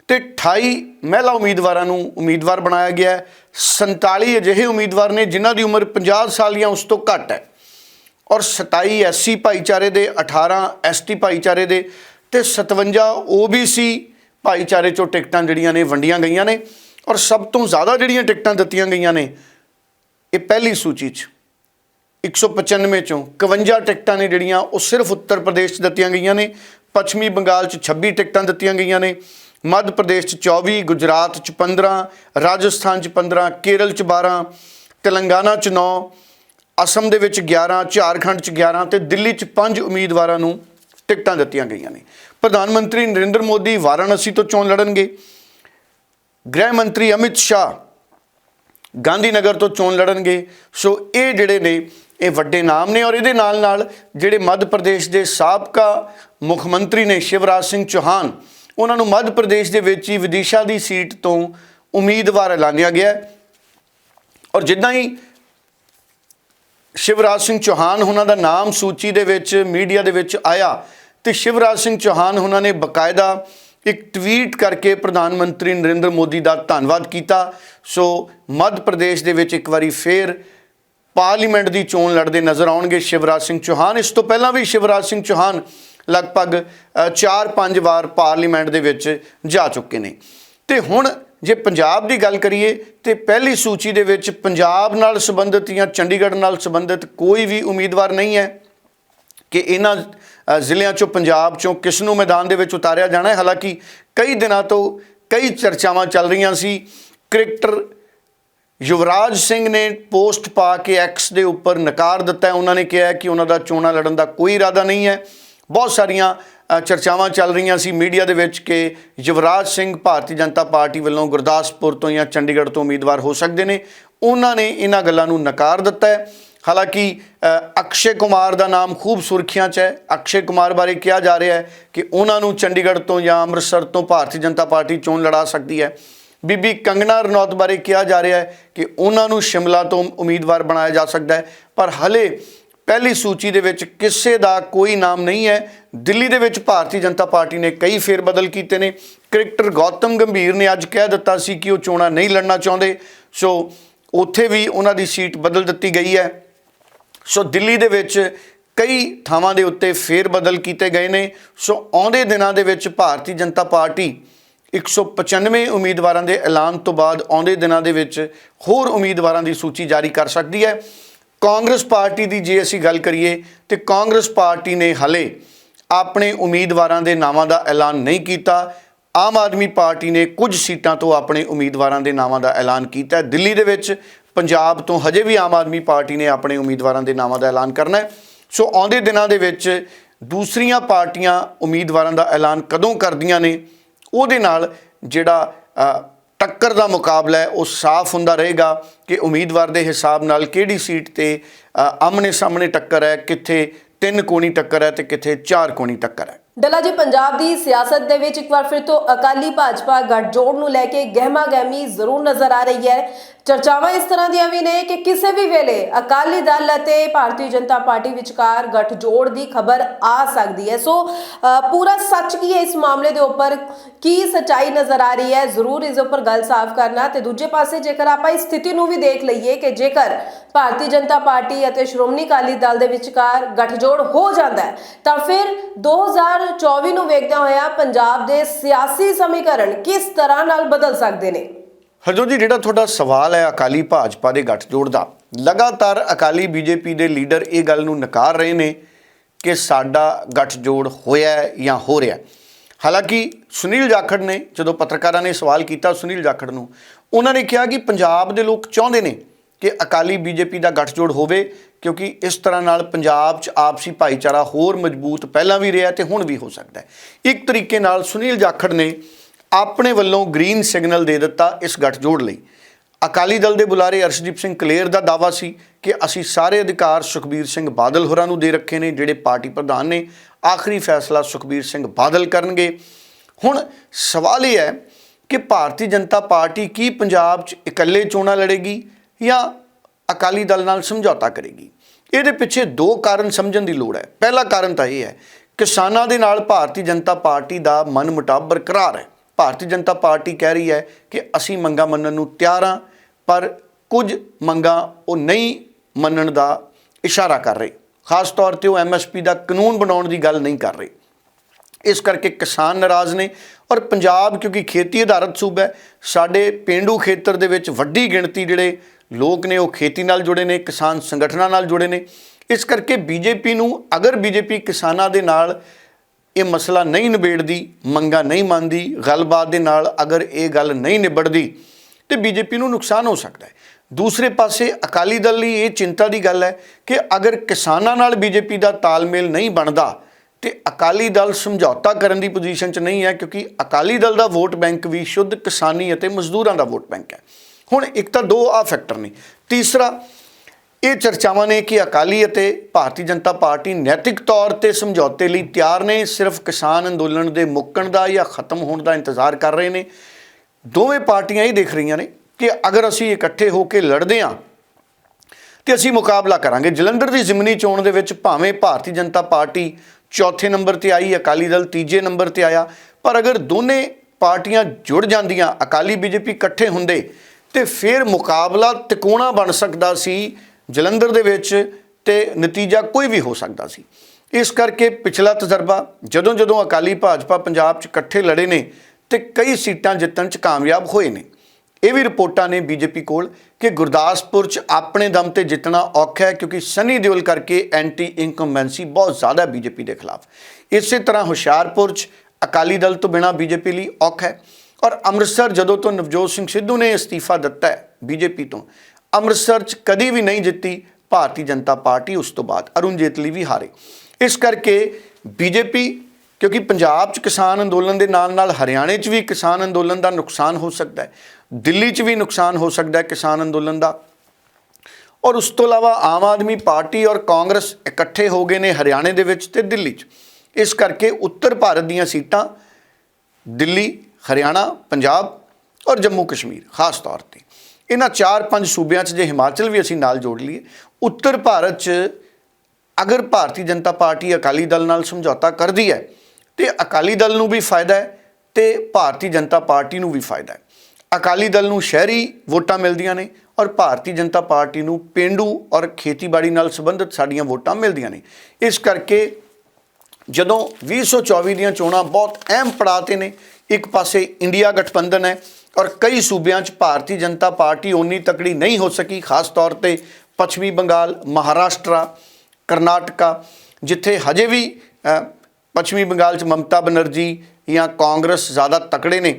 ਤੇ 28 ਮਹਿਲਾ ਉਮੀਦਵਾਰਾਂ ਨੂੰ ਉਮੀਦਵਾਰ ਬਣਾਇਆ ਗਿਆ ਹੈ। 47 ਅਜਿਹੇ ਉਮੀਦਵਾਰ ਨੇ ਜਿਨ੍ਹਾਂ ਦੀ ਉਮਰ 50 ਸਾਲ ਜਾਂ ਉਸ ਤੋਂ ਘੱਟ ਹੈ। ਔਰ 27 ਐਸਸੀ ਭਾਈਚਾਰੇ ਦੇ 18 ਐਸਟੀ ਭਾਈਚਾਰੇ ਦੇ ਤੇ 57 ਓਬੀਸੀ ਭਾਈਚਾਰੇ ਚੋਂ ਟਿਕਟਾਂ ਜਿਹੜੀਆਂ ਨੇ ਵੰਡੀਆਂ ਗਈਆਂ ਨੇ। ਔਰ ਸਭ ਤੋਂ ਜ਼ਿਆਦਾ ਜਿਹੜੀਆਂ ਟਿਕਟਾਂ ਦਿੱਤੀਆਂ ਗਈਆਂ ਨੇ, ਇਹ ਪਹਿਲੀ ਸੂਚੀ 'ਚ 195 ਚੋਂ 51 ਟਿਕਟਾਂ ਨੇ ਜਿਹੜੀਆਂ ਉਹ ਸਿਰਫ ਉੱਤਰ ਪ੍ਰਦੇਸ਼ 'ਚ ਦਿੱਤੀਆਂ ਗਈਆਂ ਨੇ। ਪੱਛਮੀ ਬੰਗਾਲ 'ਚ 26 ਟਿਕਟਾਂ ਦਿੱਤੀਆਂ ਗਈਆਂ ਨੇ। ਮੱਧ ਪ੍ਰਦੇਸ਼ 'ਚ 24 ਗੁਜਰਾਤ 'ਚ 15 ਰਾਜਸਥਾਨ 'ਚ 15 ਕੇਰਲ 'ਚ 12 ਤੇਲੰਗਾਨਾ 'ਚ 9 ਅਸਮ ਦੇ ਵਿੱਚ 11 ਝਾਰਖੰਡ 'ਚ 11 ਤੇ ਦਿੱਲੀ 'ਚ 5 ਉਮੀਦਵਾਰਾਂ ਨੂੰ ਟਿਕਟਾਂ ਦਿੱਤੀਆਂ ਗਈਆਂ ਨੇ। ਪ੍ਰਧਾਨ ਮੰਤਰੀ ਨਰਿੰਦਰ ਮੋਦੀ ਵਾਰਾਣਸੀ ਤੋਂ ਚੋਣ ਲੜਨਗੇ। ਗ੍ਰਹਿ ਮੰਤਰੀ ਅਮਿਤ ਸ਼ਾਹ ਗਾਂਧੀ ਨਗਰ ਤੋਂ ਚੋਣ ਲੜਨਗੇ। ਸੋ ਇਹ ਜਿਹੜੇ ਨੇ, ਇਹ ਵੱਡੇ ਨਾਮ ਨੇ ਔਰ ਇਹਦੇ ਨਾਲ ਨਾਲ ਜਿਹੜੇ ਮੱਧ ਪ੍ਰਦੇਸ਼ ਦੇ ਸਾਬਕਾ ਮੁੱਖ ਮੰਤਰੀ ਨੇ ਸ਼ਿਵਰਾਜ ਸਿੰਘ ਚੌਹਾਨ ਉਹਨਾਂ ਨੂੰ ਮੱਧ ਪ੍ਰਦੇਸ਼ ਦੇ ਵਿੱਚ ਹੀ ਵਿਦਿਸ਼ਾ ਦੀ ਸੀਟ ਤੋਂ ਉਮੀਦਵਾਰ ਐਲਾਨਿਆ ਗਿਆ ਔਰ ਜਿੱਦਾਂ ਹੀ ਸ਼ਿਵਰਾਜ ਸਿੰਘ ਚੌਹਾਨ ਉਹਨਾਂ ਦਾ ਨਾਮ ਸੂਚੀ ਦੇ ਵਿੱਚ, ਮੀਡੀਆ ਦੇ ਵਿੱਚ ਆਇਆ ਤੇ ਸ਼ਿਵਰਾਜ ਸਿੰਘ ਚੌਹਾਨ ਉਹਨਾਂ ਨੇ ਬਕਾਇਦਾ ਇੱਕ ਟਵੀਟ ਕਰਕੇ ਪ੍ਰਧਾਨ ਮੰਤਰੀ ਨਰਿੰਦਰ ਮੋਦੀ ਦਾ ਧੰਨਵਾਦ ਕੀਤਾ। ਸੋ ਮੱਧ ਪ੍ਰਦੇਸ਼ ਦੇ ਵਿੱਚ ਇੱਕ ਵਾਰੀ ਫੇਰ ਪਾਰਲੀਮੈਂਟ ਦੀ ਚੋਣ ਲੜਦੇ ਨਜ਼ਰ ਆਉਣਗੇ ਸ਼ਿਵਰਾਜ ਸਿੰਘ ਚੌਹਾਨ। ਇਸ ਤੋਂ ਪਹਿਲਾਂ ਵੀ ਸ਼ਿਵਰਾਜ ਸਿੰਘ ਚੌਹਾਨ ਲਗਭਗ 4-5 ਵਾਰ ਪਾਰਲੀਮੈਂਟ ਦੇ ਵਿੱਚ ਜਾ ਚੁੱਕੇ ਨੇ। ਤੇ ਹੁਣ ਜੇ ਪੰਜਾਬ ਦੀ ਗੱਲ ਕਰੀਏ, ਤੇ ਪਹਿਲੀ ਸੂਚੀ ਦੇ ਵਿੱਚ ਪੰਜਾਬ ਨਾਲ ਸੰਬੰਧਿਤ ਜਾਂ ਚੰਡੀਗੜ੍ਹ ਨਾਲ ਸੰਬੰਧਿਤ ਕੋਈ ਵੀ ਉਮੀਦਵਾਰ ਨਹੀਂ ਹੈ ਕਿ ਇਹਨਾਂ ਜ਼ਿਲ੍ਹਿਆਂ ਚੋਂ, ਪੰਜਾਬ ਚੋਂ ਕਿਸ ਨੂੰ ਮੈਦਾਨ ਦੇ ਵਿੱਚ ਉਤਾਰਿਆ ਜਾਣਾ ਹੈ। ਹਾਲਾਂਕਿ ਕਈ ਦਿਨਾਂ ਤੋਂ ਕਈ ਚਰਚਾਵਾਂ ਚੱਲ ਰਹੀਆਂ ਸੀ। ਕ੍ਰਿਕਟਰ ਯੁਵਰਾਜ ਸਿੰਘ ਨੇ ਪੋਸਟ ਪਾ ਕੇ ਐਕਸ ਦੇ ਉੱਪਰ ਨਕਾਰ ਦਿੱਤਾ। ਉਹਨਾਂ ਨੇ ਕਿਹਾ ਕਿ ਉਹਨਾਂ ਦਾ ਚੋਣਾਂ ਲੜਨ ਦਾ ਕੋਈ ਇਰਾਦਾ ਨਹੀਂ ਹੈ। ਬਹੁਤ ਸਾਰੀਆਂ ਚਰਚਾਵਾਂ ਚੱਲ ਰਹੀਆਂ ਸੀ ਮੀਡੀਆ ਦੇ ਵਿੱਚ ਕਿ ਯੁਵਰਾਜ ਸਿੰਘ ਭਾਰਤੀ ਜਨਤਾ ਪਾਰਟੀ ਵੱਲੋਂ ਗੁਰਦਾਸਪੁਰ ਤੋਂ ਜਾਂ ਚੰਡੀਗੜ੍ਹ ਤੋਂ ਉਮੀਦਵਾਰ ਹੋ ਸਕਦੇ ਨੇ। ਉਹਨਾਂ ਨੇ ਇਹਨਾਂ ਗੱਲਾਂ ਨੂੰ ਨਕਾਰ ਦਿੱਤਾ ਹੈ। ਹਾਲਾਂਕਿ ਅਕਸ਼ੇ ਕੁਮਾਰ ਦਾ ਨਾਮ ਖੂਬ ਸੁਰਖੀਆਂ 'ਚ ਹੈ। ਅਕਸ਼ੇ ਕੁਮਾਰ ਬਾਰੇ ਕਿਹਾ ਜਾ ਰਿਹਾ ਹੈ ਕਿ ਉਹਨਾਂ ਨੂੰ ਚੰਡੀਗੜ੍ਹ ਤੋਂ ਜਾਂ ਅੰਮ੍ਰਿਤਸਰ ਤੋਂ ਭਾਰਤੀ ਜਨਤਾ ਪਾਰਟੀ ਚੋਣ ਲੜਾ ਸਕਦੀ ਹੈ। ਬੀਬੀ ਕੰਗਨਾ ਰਣੌਤ ਬਾਰੇ ਕਿਹਾ ਜਾ ਰਿਹਾ ਹੈ ਕਿ ਉਹਨਾਂ ਨੂੰ ਸ਼ਿਮਲਾ ਤੋਂ ਉਮੀਦਵਾਰ ਬਣਾਇਆ ਜਾ ਸਕਦਾ ਹੈ। ਪਰ ਹਲੇ ਪਹਿਲੀ ਸੂਚੀ ਦੇ ਵਿੱਚ ਕਿਸੇ ਦਾ ਕੋਈ ਨਾਮ ਨਹੀਂ ਹੈ। ਦਿੱਲੀ ਦੇ ਵਿੱਚ ਭਾਰਤੀ ਜਨਤਾ ਪਾਰਟੀ ਨੇ ਕਈ ਫੇਰ ਬਦਲ ਕੀਤੇ ਨੇ। ਕ੍ਰਿਕਟਰ ਗੌਤਮ ਗੰਭੀਰ ਨੇ ਅੱਜ ਕਹਿ ਦਿੱਤਾ ਸੀ ਕਿ ਉਹ ਚੋਣਾਂ ਨਹੀਂ ਲੜਨਾ ਚਾਹੁੰਦੇ। ਸੋ ਉੱਥੇ ਵੀ ਉਹਨਾਂ ਦੀ ਸੀਟ ਬਦਲ ਦਿੱਤੀ ਗਈ ਹੈ। ਸੋ ਦਿੱਲੀ ਦੇ ਵਿੱਚ ਕਈ ਥਾਵਾਂ ਦੇ ਉੱਤੇ ਫੇਰ ਬਦਲ ਕੀਤੇ ਗਏ ਨੇ। ਸੋ ਆਉਂਦੇ ਦਿਨਾਂ ਦੇ ਵਿੱਚ ਭਾਰਤੀ ਜਨਤਾ ਪਾਰਟੀ 195 ਉਮੀਦਵਾਰਾਂ ਦੇ ਐਲਾਨ ਤੋਂ ਬਾਅਦ ਆਉਂਦੇ ਦਿਨਾਂ ਦੇ ਵਿੱਚ ਹੋਰ ਉਮੀਦਵਾਰਾਂ ਦੀ ਸੂਚੀ ਜਾਰੀ ਕਰ ਸਕਦੀ ਹੈ। ਕਾਂਗਰਸ ਪਾਰਟੀ ਦੀ ਜੇ ਅਸੀਂ ਗੱਲ ਕਰੀਏ ਤੇ ਕਾਂਗਰਸ ਪਾਰਟੀ ਨੇ ਹਲੇ ਆਪਣੇ ਉਮੀਦਵਾਰਾਂ ਦੇ ਨਾਵਾਂ ਦਾ ਐਲਾਨ ਨਹੀਂ ਕੀਤਾ। ਆਮ ਆਦਮੀ ਪਾਰਟੀ ਨੇ ਕੁਝ ਸੀਟਾਂ ਤੋਂ ਆਪਣੇ ਉਮੀਦਵਾਰਾਂ ਦੇ ਨਾਵਾਂ ਦਾ ਐਲਾਨ ਕੀਤਾ ਦਿੱਲੀ ਦੇ ਵਿੱਚ ਪੰਜਾਬ ਤੋਂ ਹਜੇ ਵੀ ਆਮ ਆਦਮੀ ਪਾਰਟੀ ਨੇ ਆਪਣੇ ਉਮੀਦਵਾਰਾਂ ਦੇ ਨਾਵਾਂ ਦਾ ਐਲਾਨ ਕਰਨਾ ਹੈ। ਸੋ ਆਉਂਦੇ ਦਿਨਾਂ ਦੇ ਵਿੱਚ ਦੂਸਰੀਆਂ ਪਾਰਟੀਆਂ ਉਮੀਦਵਾਰਾਂ ਦਾ ਐਲਾਨ ਕਦੋਂ ਕਰਦੀਆਂ ਨੇ, ਉਹਦੇ ਨਾਲ ਜਿਹੜਾ ਟੱਕਰ ਦਾ ਮੁਕਾਬਲਾ ਹੈ, ਉਹ ਸਾਫ਼ ਹੁੰਦਾ ਰਹੇਗਾ ਕਿ ਉਮੀਦਵਾਰ ਦੇ ਹਿਸਾਬ ਨਾਲ ਕਿਹੜੀ ਸੀਟ ਤੇ ਆਮਨੇ ਸਾਹਮਣੇ ਟੱਕਰ ਹੈ, ਕਿੱਥੇ ਤਿੰਨ ਕੋਣੀ ਟੱਕਰ ਹੈ ਤੇ ਕਿੱਥੇ ਚਾਰ ਕੋਣੀ ਟੱਕਰ ਹੈ। ਡੱਲਾ ਜੀ ਪੰਜਾਬ ਦੀ ਸਿਆਸਤ ਦੇ ਵਿੱਚ ਇੱਕ ਵਾਰ ਫਿਰ ਤੋਂ ਅਕਾਲੀ ਭਾਜਪਾ ਗੱਠਜੋੜ ਨੂੰ ਲੈ ਕੇ ਗਹਿਮਾ ਗਹਿਮੀ ਜ਼ਰੂਰ ਨਜ਼ਰ ਆ ਰਹੀ ਹੈ। ਚਰਚਾਵਾਂ ਇਸ ਤਰ੍ਹਾਂ ਦੀਆਂ ਵੀ ਨੇ ਕਿ ਕਿਸੇ ਵੀ ਵੇਲੇ ਅਕਾਲੀ ਦਲ ਅਤੇ ਭਾਰਤੀ ਜਨਤਾ ਪਾਰਟੀ ਵਿਚਕਾਰ ਗੱਠਜੋੜ ਦੀ ਖਬਰ ਆ ਸਕਦੀ ਹੈ। ਸੋ ਪੂਰਾ ਸੱਚ ਕੀ ਹੈ ਇਸ ਮਾਮਲੇ ਦੇ ਉੱਪਰ? ਕੀ ਸਚਾਈ ਨਜ਼ਰ ਆ ਰਹੀ ਹੈ? ਜ਼ਰੂਰ ਇਸ ਦੇ ਉੱਪਰ ਗੱਲ ਸਾਫ਼ ਕਰਨਾ। ਤੇ ਦੂਜੇ ਪਾਸੇ ਜੇਕਰ ਆਪਾਂ ਇਸ ਸਥਿਤੀ ਨੂੰ ਵੀ ਦੇਖ ਲਈਏ ਕਿ ਜੇਕਰ ਭਾਰਤੀ ਜਨਤਾ ਪਾਰਟੀ ਅਤੇ ਸ਼੍ਰੋਮਣੀ ਅਕਾਲੀ ਦਲ ਦੇ ਵਿਚਕਾਰ ਗੱਠਜੋੜ ਹੋ ਜਾਂਦਾ ਹੈ, ਤਾਂ ਫਿਰ 2024 ਨੂੰ ਵੇਖਦਿਆਂ ਹੋਇਆ ਪੰਜਾਬ ਦੇ ਸਿਆਸੀ ਸਮੀਕਰਨ ਕਿਸ ਤਰ੍ਹਾਂ ਨਾਲ ਬਦਲ ਸਕਦੇ ਨੇ? ਹਰਜੋਤ ਜੀ, ਜਿਹੜਾ ਤੁਹਾਡਾ ਸਵਾਲ ਹੈ ਅਕਾਲੀ ਭਾਜਪਾ ਦੇ ਗੱਠਜੋੜ ਦਾ, ਲਗਾਤਾਰ ਅਕਾਲੀ ਬੀਜੇਪੀ ਦੇ ਲੀਡਰ ਇਹ ਗੱਲ ਨੂੰ ਨਕਾਰ ਰਹੇ ਨੇ ਕਿ ਸਾਡਾ ਗੱਠਜੋੜ ਹੋਇਆ ਹੈ ਜਾਂ ਹੋ ਰਿਹਾ ਹਾਲਾਂਕਿ ਸੁਨੀਲ ਜਾਖੜ ਨੇ, ਜਦੋਂ ਪੱਤਰਕਾਰਾਂ ਨੇ ਸਵਾਲ ਕੀਤਾ ਸੁਨੀਲ ਜਾਖੜ ਨੂੰ, ਉਹਨਾਂ ਨੇ ਕਿਹਾ ਕਿ ਪੰਜਾਬ ਦੇ ਲੋਕ ਚਾਹੁੰਦੇ ਨੇ ਕਿ ਅਕਾਲੀ ਬੀਜੇਪੀ ਦਾ ਗੱਠਜੋੜ ਹੋਵੇ, ਕਿਉਂਕਿ ਇਸ ਤਰ੍ਹਾਂ ਨਾਲ ਪੰਜਾਬ 'ਚ ਆਪਸੀ ਭਾਈਚਾਰਾ ਹੋਰ ਮਜ਼ਬੂਤ ਪਹਿਲਾਂ ਵੀ ਰਿਹਾ ਤੇ ਹੁਣ ਵੀ ਹੋ ਸਕਦਾ ਹੈ। ਇੱਕ ਤਰੀਕੇ ਨਾਲ ਸੁਨੀਲ ਜਾਖੜ ਨੇ ਆਪਣੇ ਵੱਲੋਂ ਗ੍ਰੀਨ ਸਿਗਨਲ ਦੇ ਦਿੱਤਾ ਇਸ ਗੱਠਜੋੜ ਲਈ। ਅਕਾਲੀ ਦਲ ਦੇ ਬੁਲਾਰੇ ਅਰਸ਼ਦੀਪ ਸਿੰਘ ਕਲੇਰ ਦਾ ਦਾਵਾ ਸੀ ਕਿ ਅਸੀਂ ਸਾਰੇ ਅਧਿਕਾਰ ਸੁਖਬੀਰ ਸਿੰਘ ਬਾਦਲ ਹੋਰਾਂ ਨੂੰ ਦੇ ਰੱਖੇ ਨੇ, ਜਿਹੜੇ ਪਾਰਟੀ ਪ੍ਰਧਾਨ ਨੇ। ਆਖਰੀ ਫੈਸਲਾ ਸੁਖਬੀਰ ਸਿੰਘ ਬਾਦਲ ਕਰਨਗੇ। ਹੁਣ ਸਵਾਲ ਇਹ ਹੈ ਕਿ ਭਾਰਤੀ ਜਨਤਾ ਪਾਰਟੀ ਕੀ ਪੰਜਾਬ 'ਚ ਇਕੱਲੇ ਚੋਣਾਂ ਲੜੇਗੀ ਜਾਂ ਅਕਾਲੀ ਦਲ ਨਾਲ ਸਮਝੌਤਾ ਕਰੇਗੀ? ਇਹਦੇ ਪਿੱਛੇ ਦੋ ਕਾਰਨ ਸਮਝਣ ਦੀ ਲੋੜ ਹੈ। ਪਹਿਲਾ ਕਾਰਨ ਤਾਂ ਇਹ ਹੈ, ਕਿਸਾਨਾਂ ਦੇ ਨਾਲ ਭਾਰਤੀ ਜਨਤਾ ਪਾਰਟੀ ਦਾ ਮਨਮੁਟਾਵ ਬਰਕਰਾਰ ਹੈ। ਭਾਰਤੀ ਜਨਤਾ ਪਾਰਟੀ ਕਹਿ ਰਹੀ ਹੈ ਕਿ ਅਸੀਂ ਮੰਗਾਂ ਮੰਨਣ ਨੂੰ ਤਿਆਰ ਹਾਂ, ਪਰ ਕੁਝ ਮੰਗਾਂ ਉਹ ਨਹੀਂ ਮੰਨਣ ਦਾ ਇਸ਼ਾਰਾ ਕਰ ਰਹੇ। ਖਾਸ ਤੌਰ ਤੇ ਉਹ ਐਮਐਸਪੀ ਦਾ ਕਾਨੂੰਨ ਬਣਾਉਣ ਦੀ ਗੱਲ ਨਹੀਂ ਕਰ ਰਹੇ। ਇਸ ਕਰਕੇ ਕਿਸਾਨ ਨਾਰਾਜ਼ ਨੇ ਔਰ ਪੰਜਾਬ ਕਿਉਂਕਿ ਖੇਤੀ ਆਧਾਰਿਤ ਸੂਬਾ ਹੈ, ਸਾਡੇ ਪਿੰਡੂ ਖੇਤਰ ਦੇ ਵਿੱਚ ਵੱਡੀ ਗਿਣਤੀ ਜਿਹੜੇ ਲੋਕ ਨੇ ਉਹ ਖੇਤੀ ਨਾਲ ਜੁੜੇ ਨੇ, ਕਿਸਾਨ ਸੰਗਠਨਾਂ ਨਾਲ ਜੁੜੇ ਨੇ। ਇਸ ਕਰਕੇ ਬੀਜੇਪੀ ਨੂੰ ਅਗਰ ਬੀਜੇਪੀ ਕਿਸਾਨਾਂ ਦੇ ਨਾਲ ਇਹ ਮਸਲਾ ਨਹੀਂ ਨਿਬੇੜਦੀ, ਮੰਗਾ ਨਹੀਂ ਮੰਨਦੀ, ਗੱਲਬਾਤ ਦੇ ਨਾਲ ਅਗਰ ਇਹ ਗੱਲ ਨਹੀਂ ਨਿਬੜਦੀ, ਤੇ ਬੀਜੇਪੀ ਨੂੰ ਨੁਕਸਾਨ ਹੋ ਸਕਦਾ ਹੈ। ਦੂਸਰੇ ਪਾਸੇ ਅਕਾਲੀ ਦਲ ਲਈ ਇਹ ਚਿੰਤਾ ਦੀ ਗੱਲ ਹੈ ਕਿ ਅਗਰ ਕਿਸਾਨਾਂ ਨਾਲ ਬੀਜੇਪੀ ਦਾ ਤਾਲਮੇਲ ਨਹੀਂ ਬਣਦਾ, ਤੇ ਅਕਾਲੀ ਦਲ ਸਮਝੌਤਾ ਕਰਨ ਦੀ ਪੋਜੀਸ਼ਨ 'ਚ ਨਹੀਂ ਹੈ, ਕਿਉਂਕਿ ਅਕਾਲੀ ਦਲ ਦਾ ਵੋਟ ਬੈਂਕ ਵੀ ਸ਼ੁੱਧ ਕਿਸਾਨੀ ਅਤੇ ਮਜ਼ਦੂਰਾਂ ਦਾ ਵੋਟ ਬੈਂਕ ਹੈ। ਹੁਣ ਇੱਕ ਤਾਂ ਦੋ ਆ ਫੈਕਟਰ ਨੇ। ਤੀਸਰਾ ਇਹ ਚਰਚਾਵਾਂ ਨੇ ਕਿ ਅਕਾਲੀ ਅਤੇ ਭਾਰਤੀ ਜਨਤਾ ਪਾਰਟੀ ਨੈਤਿਕ ਤੌਰ ਤੇ ਸਮਝੌਤੇ ਲਈ ਤਿਆਰ ਨੇ, ਸਿਰਫ ਕਿਸਾਨ ਅੰਦੋਲਨ ਦੇ ਮੁੱਕਣ ਦਾ ਜਾਂ ਖਤਮ ਹੋਣ ਦਾ ਇੰਤਜ਼ਾਰ ਕਰ ਰਹੇ ਨੇ। ਦੋਵੇਂ ਪਾਰਟੀਆਂ ਇਹ ਦੇਖ ਰਹੀਆਂ ਨੇ ਕਿ ਅਗਰ ਅਸੀਂ ਇਕੱਠੇ ਹੋ ਕੇ ਲੜਦੇ ਹਾਂ ਤੇ ਅਸੀਂ ਮੁਕਾਬਲਾ ਕਰਾਂਗੇ। ਜਲੰਧਰ ਦੀ ਜ਼ਿਮਨੀ ਚੋਣ ਦੇ ਵਿੱਚ ਭਾਵੇਂ ਭਾਰਤੀ ਜਨਤਾ ਪਾਰਟੀ ਚੌਥੇ ਨੰਬਰ ਤੇ ਆਈ, ਅਕਾਲੀ ਦਲ ਤੀਜੇ ਨੰਬਰ ਤੇ ਆਇਆ, ਪਰ ਅਗਰ ਦੋਨੇ ਪਾਰਟੀਆਂ ਜੁੜ ਜਾਂਦੀਆਂ, ਅਕਾਲੀ ਬੀਜੇਪੀ ਇਕੱਠੇ ਹੁੰਦੇ ਤੇ ਫਿਰ ਮੁਕਾਬਲਾ ਤਿਕੋਣਾ ਬਣ ਸਕਦਾ ਸੀ ਜਲੰਧਰ ਦੇ ਵਿੱਚ ਤੇ ਨਤੀਜਾ ਕੋਈ ਵੀ ਹੋ ਸਕਦਾ ਸੀ। ਇਸ ਕਰਕੇ ਪਿਛਲਾ ਤਜਰਬਾ ਜਦੋਂ ਜਦੋਂ ਅਕਾਲੀ ਭਾਜਪਾ ਪੰਜਾਬ 'ਚ ਇਕੱਠੇ ਲੜੇ ਨੇ ਤੇ ਕਈ ਸੀਟਾਂ ਜਿੱਤਣ 'ਚ ਕਾਮਯਾਬ ਹੋਏ ਨੇ। ਇਹ ਵੀ ਰਿਪੋਰਟਾਂ ਨੇ ਬੀਜੇਪੀ ਕੋਲ ਕਿ ਗੁਰਦਾਸਪੁਰ 'ਚ ਆਪਣੇ ਦਮ ਤੇ ਜਿੱਤਣਾ ਔਖਾ ਹੈ ਕਿਉਂਕਿ ਸਨੀ ਦਿਓਲ ਕਰਕੇ ਐਂਟੀ ਇਨਕੰਬੈਂਸੀ ਬਹੁਤ ਜ਼ਿਆਦਾ ਬੀਜੇਪੀ ਦੇ ਖਿਲਾਫ। ਇਸੇ ਤਰ੍ਹਾਂ ਹੁਸ਼ਿਆਰਪੁਰ 'ਚ ਅਕਾਲੀ ਦਲ ਤੋਂ ਬਿਨਾ ਬੀਜੇਪੀ ਲਈ ਔਖਾ ਹੈ। ਔਰ ਅੰਮ੍ਰਿਤਸਰ ਜਦੋਂ ਤੋਂ ਨਵਜੋਤ ਸਿੰਘ ਸਿੱਧੂ ਨੇ ਅਸਤੀਫਾ ਦਿੱਤਾ ਹੈ ਬੀਜੇਪੀ ਤੋਂ ਅੰਮ੍ਰਿਤਸਰ 'ਚ ਕਦੀ ਵੀ ਨਹੀਂ ਜਿੱਤੀ ਭਾਰਤੀ ਜਨਤਾ ਪਾਰਟੀ ਉਸ ਤੋਂ ਬਾਅਦ। ਅਰੁਣ ਜੇਤਲੀ ਵੀ ਹਾਰੇ। ਇਸ ਕਰਕੇ ਬੀਜੇਪੀ, ਕਿਉਂਕਿ ਪੰਜਾਬ 'ਚ ਕਿਸਾਨ ਅੰਦੋਲਨ ਦੇ ਨਾਲ ਨਾਲ ਹਰਿਆਣੇ 'ਚ ਵੀ ਕਿਸਾਨ ਅੰਦੋਲਨ ਦਾ ਨੁਕਸਾਨ ਹੋ ਸਕਦਾ ਹੈ। ਦਿੱਲੀ 'ਚ ਵੀ ਨੁਕਸਾਨ ਹੋ ਸਕਦਾ ਹੈ ਕਿਸਾਨ ਅੰਦੋਲਨ ਦਾ। ਔਰ ਉਸ ਤੋਂ ਇਲਾਵਾ ਆਮ ਆਦਮੀ ਪਾਰਟੀ ਔਰ ਕਾਂਗਰਸ ਇਕੱਠੇ ਹੋ ਗਏ ਨੇ ਹਰਿਆਣੇ ਦੇ ਵਿੱਚ ਤੇ ਦਿੱਲੀ 'ਚ। ਇਸ ਕਰਕੇ ਉੱਤਰ ਭਾਰਤ ਦੀਆਂ ਸੀਟਾਂ ਦਿੱਲੀ, ਹਰਿਆਣਾ, ਪੰਜਾਬ ਔਰ ਜੰਮੂ ਕਸ਼ਮੀਰ ਖਾਸ ਤੌਰ ਤੇ। ਇਹਨਾਂ 4-5 ਸੂਬਿਆਂ 'ਚ ਜੇ ਹਿਮਾਚਲ ਵੀ ਅਸੀਂ ਨਾਲ ਜੋੜ ਲਈਏ, ਉੱਤਰ ਭਾਰਤ 'ਚ ਅਗਰ ਭਾਰਤੀ ਜਨਤਾ ਪਾਰਟੀ ਅਕਾਲੀ ਦਲ ਨਾਲ ਸਮਝੌਤਾ ਕਰਦੀ ਹੈ, ਤੇ ਅਕਾਲੀ ਦਲ ਨੂੰ ਵੀ ਫਾਇਦਾ ਹੈ ਤੇ ਭਾਰਤੀ ਜਨਤਾ ਪਾਰਟੀ ਨੂੰ ਵੀ ਫਾਇਦਾ ਹੈ। ਅਕਾਲੀ ਦਲ ਨੂੰ ਸ਼ਹਿਰੀ ਵੋਟਾਂ ਮਿਲਦੀਆਂ ਨੇ ਔਰ ਭਾਰਤੀ ਜਨਤਾ ਪਾਰਟੀ ਨੂੰ ਪਿੰਡੂ ਔਰ ਖੇਤੀਬਾੜੀ ਨਾਲ ਸੰਬੰਧਿਤ ਸਾਡੀਆਂ ਵੋਟਾਂ ਮਿਲਦੀਆਂ ਨੇ। ਇਸ ਕਰਕੇ ਜਦੋਂ 2024 ਦੀਆਂ ਚੋਣਾਂ ਬਹੁਤ ਅਹਿਮ ਪੜਾਅ ਤੇ ਨੇ, ਇੱਕ ਪਾਸੇ ਇੰਡੀਆ ਗਠਬੰਧਨ ਹੈ ਔਰ ਕਈ ਸੂਬਿਆਂ 'ਚ ਭਾਰਤੀ ਜਨਤਾ ਪਾਰਟੀ ਓਨੀ ਤਕੜੀ ਨਹੀਂ ਹੋ ਸਕੀ, ਖਾਸ ਤੌਰ ਤੇ ਪੱਛਮੀ ਬੰਗਾਲ, ਮਹਾਰਾਸ਼ਟਰਾ, ਕਰਨਾਟਕਾ, ਜਿੱਥੇ ਹਜੇ ਵੀ ਪੱਛਮੀ ਬੰਗਾਲ 'ਚ ਮਮਤਾ ਬਨਰਜੀ ਜਾਂ ਕਾਂਗਰਸ ਜ਼ਿਆਦਾ ਤਕੜੇ ਨੇ।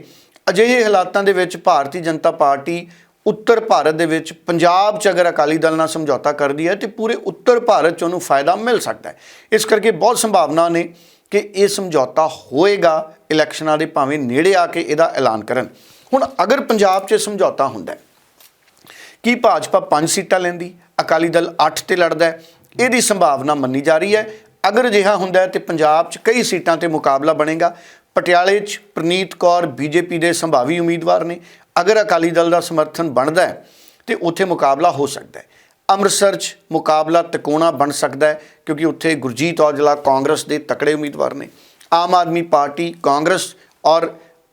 ਅਜਿਹੇ ਹਾਲਾਤਾਂ ਦੇ ਵਿੱਚ ਭਾਰਤੀ ਜਨਤਾ ਪਾਰਟੀ ਉੱਤਰ ਭਾਰਤ ਦੇ ਵਿੱਚ ਪੰਜਾਬ 'ਚ ਅਗਰ ਅਕਾਲੀ ਦਲ ਨਾਲ ਸਮਝੌਤਾ ਕਰਦੀ ਹੈ, ਤੇ ਪੂਰੇ ਉੱਤਰ ਭਾਰਤ 'ਚ ਉਹਨੂੰ ਫਾਇਦਾ ਮਿਲ ਸਕਦਾ ਹੈ। ਇਸ ਕਰਕੇ ਬਹੁਤ ਸੰਭਾਵਨਾ ਨੇ ਕਿ ਇਹ ਸਮਝੌਤਾ ਹੋਏਗਾ, ਇਲੈਕਸ਼ਨਾਂ ਦੇ ਭਾਵੇਂ ਨੇੜੇ ਆ ਕੇ ਇਹਦਾ ਐਲਾਨ ਕਰਨ। ਹੁਣ ਅਗਰ ਪੰਜਾਬ 'ਚ ਸਮਝੌਤਾ ਹੁੰਦਾ ਹੈ, ਕੀ ਭਾਜਪਾ 5 ਸੀਟਾਂ ਲੈਂਦੀ, ਅਕਾਲੀ ਦਲ 8 ਤੇ ਲੜਦਾ ਇਹਦੀ ਸੰਭਾਵਨਾ ਮੰਨੀ ਜਾ ਰਹੀ ਹੈ। ਅਗਰ ਅਜਿਹਾ ਹੁੰਦਾ ਹੈ ਤੇ ਪੰਜਾਬ 'ਚ ਕਈ ਸੀਟਾਂ ਤੇ ਮੁਕਾਬਲਾ ਬਣੇਗਾ। ਪਟਿਆਲੇ 'ਚ ਪ੍ਰਨੀਤ ਕੌਰ ਬੀਜੇਪੀ ਦੇ ਸੰਭਾਵੀ ਉਮੀਦਵਾਰ ਨੇ। ਅਗਰ ਅਕਾਲੀ ਦਲ ਦਾ ਸਮਰਥਨ ਬਣਦਾ ਹੈ ਤੇ ਉੱਥੇ ਮੁਕਾਬਲਾ ਹੋ ਸਕਦਾ ਹੈ। ਅੰਮ੍ਰਿਤਸਰ 'ਚ ਮੁਕਾਬਲਾ ਤਿਕੋਣਾ ਬਣ ਸਕਦਾ ਹੈ ਕਿਉਂਕਿ ਉੱਥੇ ਗੁਰਜੀਤ ਔਜਲਾ ਕਾਂਗਰਸ ਦੇ ਤਕੜੇ ਉਮੀਦਵਾਰ ਨੇ। ਆਮ ਆਦਮੀ ਪਾਰਟੀ ਕਾਂਗਰਸ ਔਰ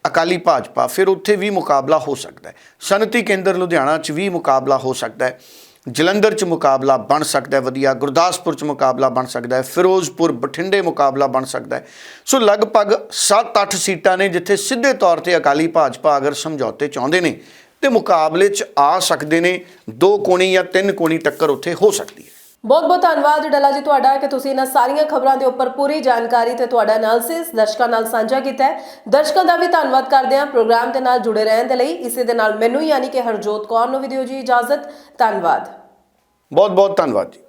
ਅਕਾਲੀ ਭਾਜਪਾ, ਫਿਰ ਉੱਥੇ ਵੀ ਮੁਕਾਬਲਾ ਹੋ ਸਕਦਾ ਹੈ। ਸਨਅਤੀ ਕੇਂਦਰ ਲੁਧਿਆਣਾ 'ਚ ਵੀ ਮੁਕਾਬਲਾ ਹੋ ਸਕਦਾ ਹੈ। ਜਲੰਧਰ 'ਚ ਮੁਕਾਬਲਾ ਬਣ ਸਕਦਾ ਹੈ, ਵਧੀਆ। ਗੁਰਦਾਸਪੁਰ 'ਚ ਮੁਕਾਬਲਾ ਬਣ ਸਕਦਾ ਹੈ। ਫਿਰੋਜ਼ਪੁਰ, ਬਠਿੰਡੇ ਮੁਕਾਬਲਾ ਬਣ ਸਕਦਾ ਹੈ। ਸੋ ਲਗਭਗ 7-8 ਸੀਟਾਂ ਨੇ ਜਿੱਥੇ ਸਿੱਧੇ ਤੌਰ ਤੇ ਅਕਾਲੀ ਭਾਜਪਾ ਅਗਰ ਸਮਝੌਤੇ ਚਾਹੁੰਦੇ ਨੇ, ਤੇ ਮੁਕਾਬਲੇ 'ਚ ਆ ਸਕਦੇ ਨੇ। ਦੋ ਕੋਣੀ ਜਾਂ ਤਿੰਨ ਕੋਣੀ ਟੱਕਰ ਉੱਥੇ ਹੋ ਸਕਦੀ ਹੈ। ਬਹੁਤ ਬਹੁਤ ਧੰਨਵਾਦ ਡੱਲਾ ਜੀ ਤੁਹਾਡਾ ਕਿ ਤੁਸੀਂ ਇਹਨਾਂ ਸਾਰੀਆਂ ਖਬਰਾਂ ਦੇ ਉੱਪਰ ਪੂਰੀ ਜਾਣਕਾਰੀ ਤੇ ਤੁਹਾਡਾ ਐਨਾਲਿਸਿਸ ਦਰਸ਼ਕਾਂ ਨਾਲ ਸਾਂਝਾ ਕੀਤਾ ਹੈ। ਦਰਸ਼ਕਾਂ ਦਾ ਵੀ ਧੰਨਵਾਦ ਕਰਦੇ ਹਾਂ ਪ੍ਰੋਗਰਾਮ ਦੇ ਨਾਲ ਜੁੜੇ ਰਹਿਣ ਦੇ ਲਈ। ਇਸੇ ਦੇ ਨਾਲ ਮੈਨੂੰ ਯਾਨੀ ਕਿ ਹਰਜੋਤ ਕੌਰ ਨੂੰ ਵੀ ਦਿਓ ਜੀ ਇਜਾਜ਼ਤ। ਧੰਨਵਾਦ। ਬਹੁਤ ਬਹੁਤ ਧੰਨਵਾਦ ਜੀ।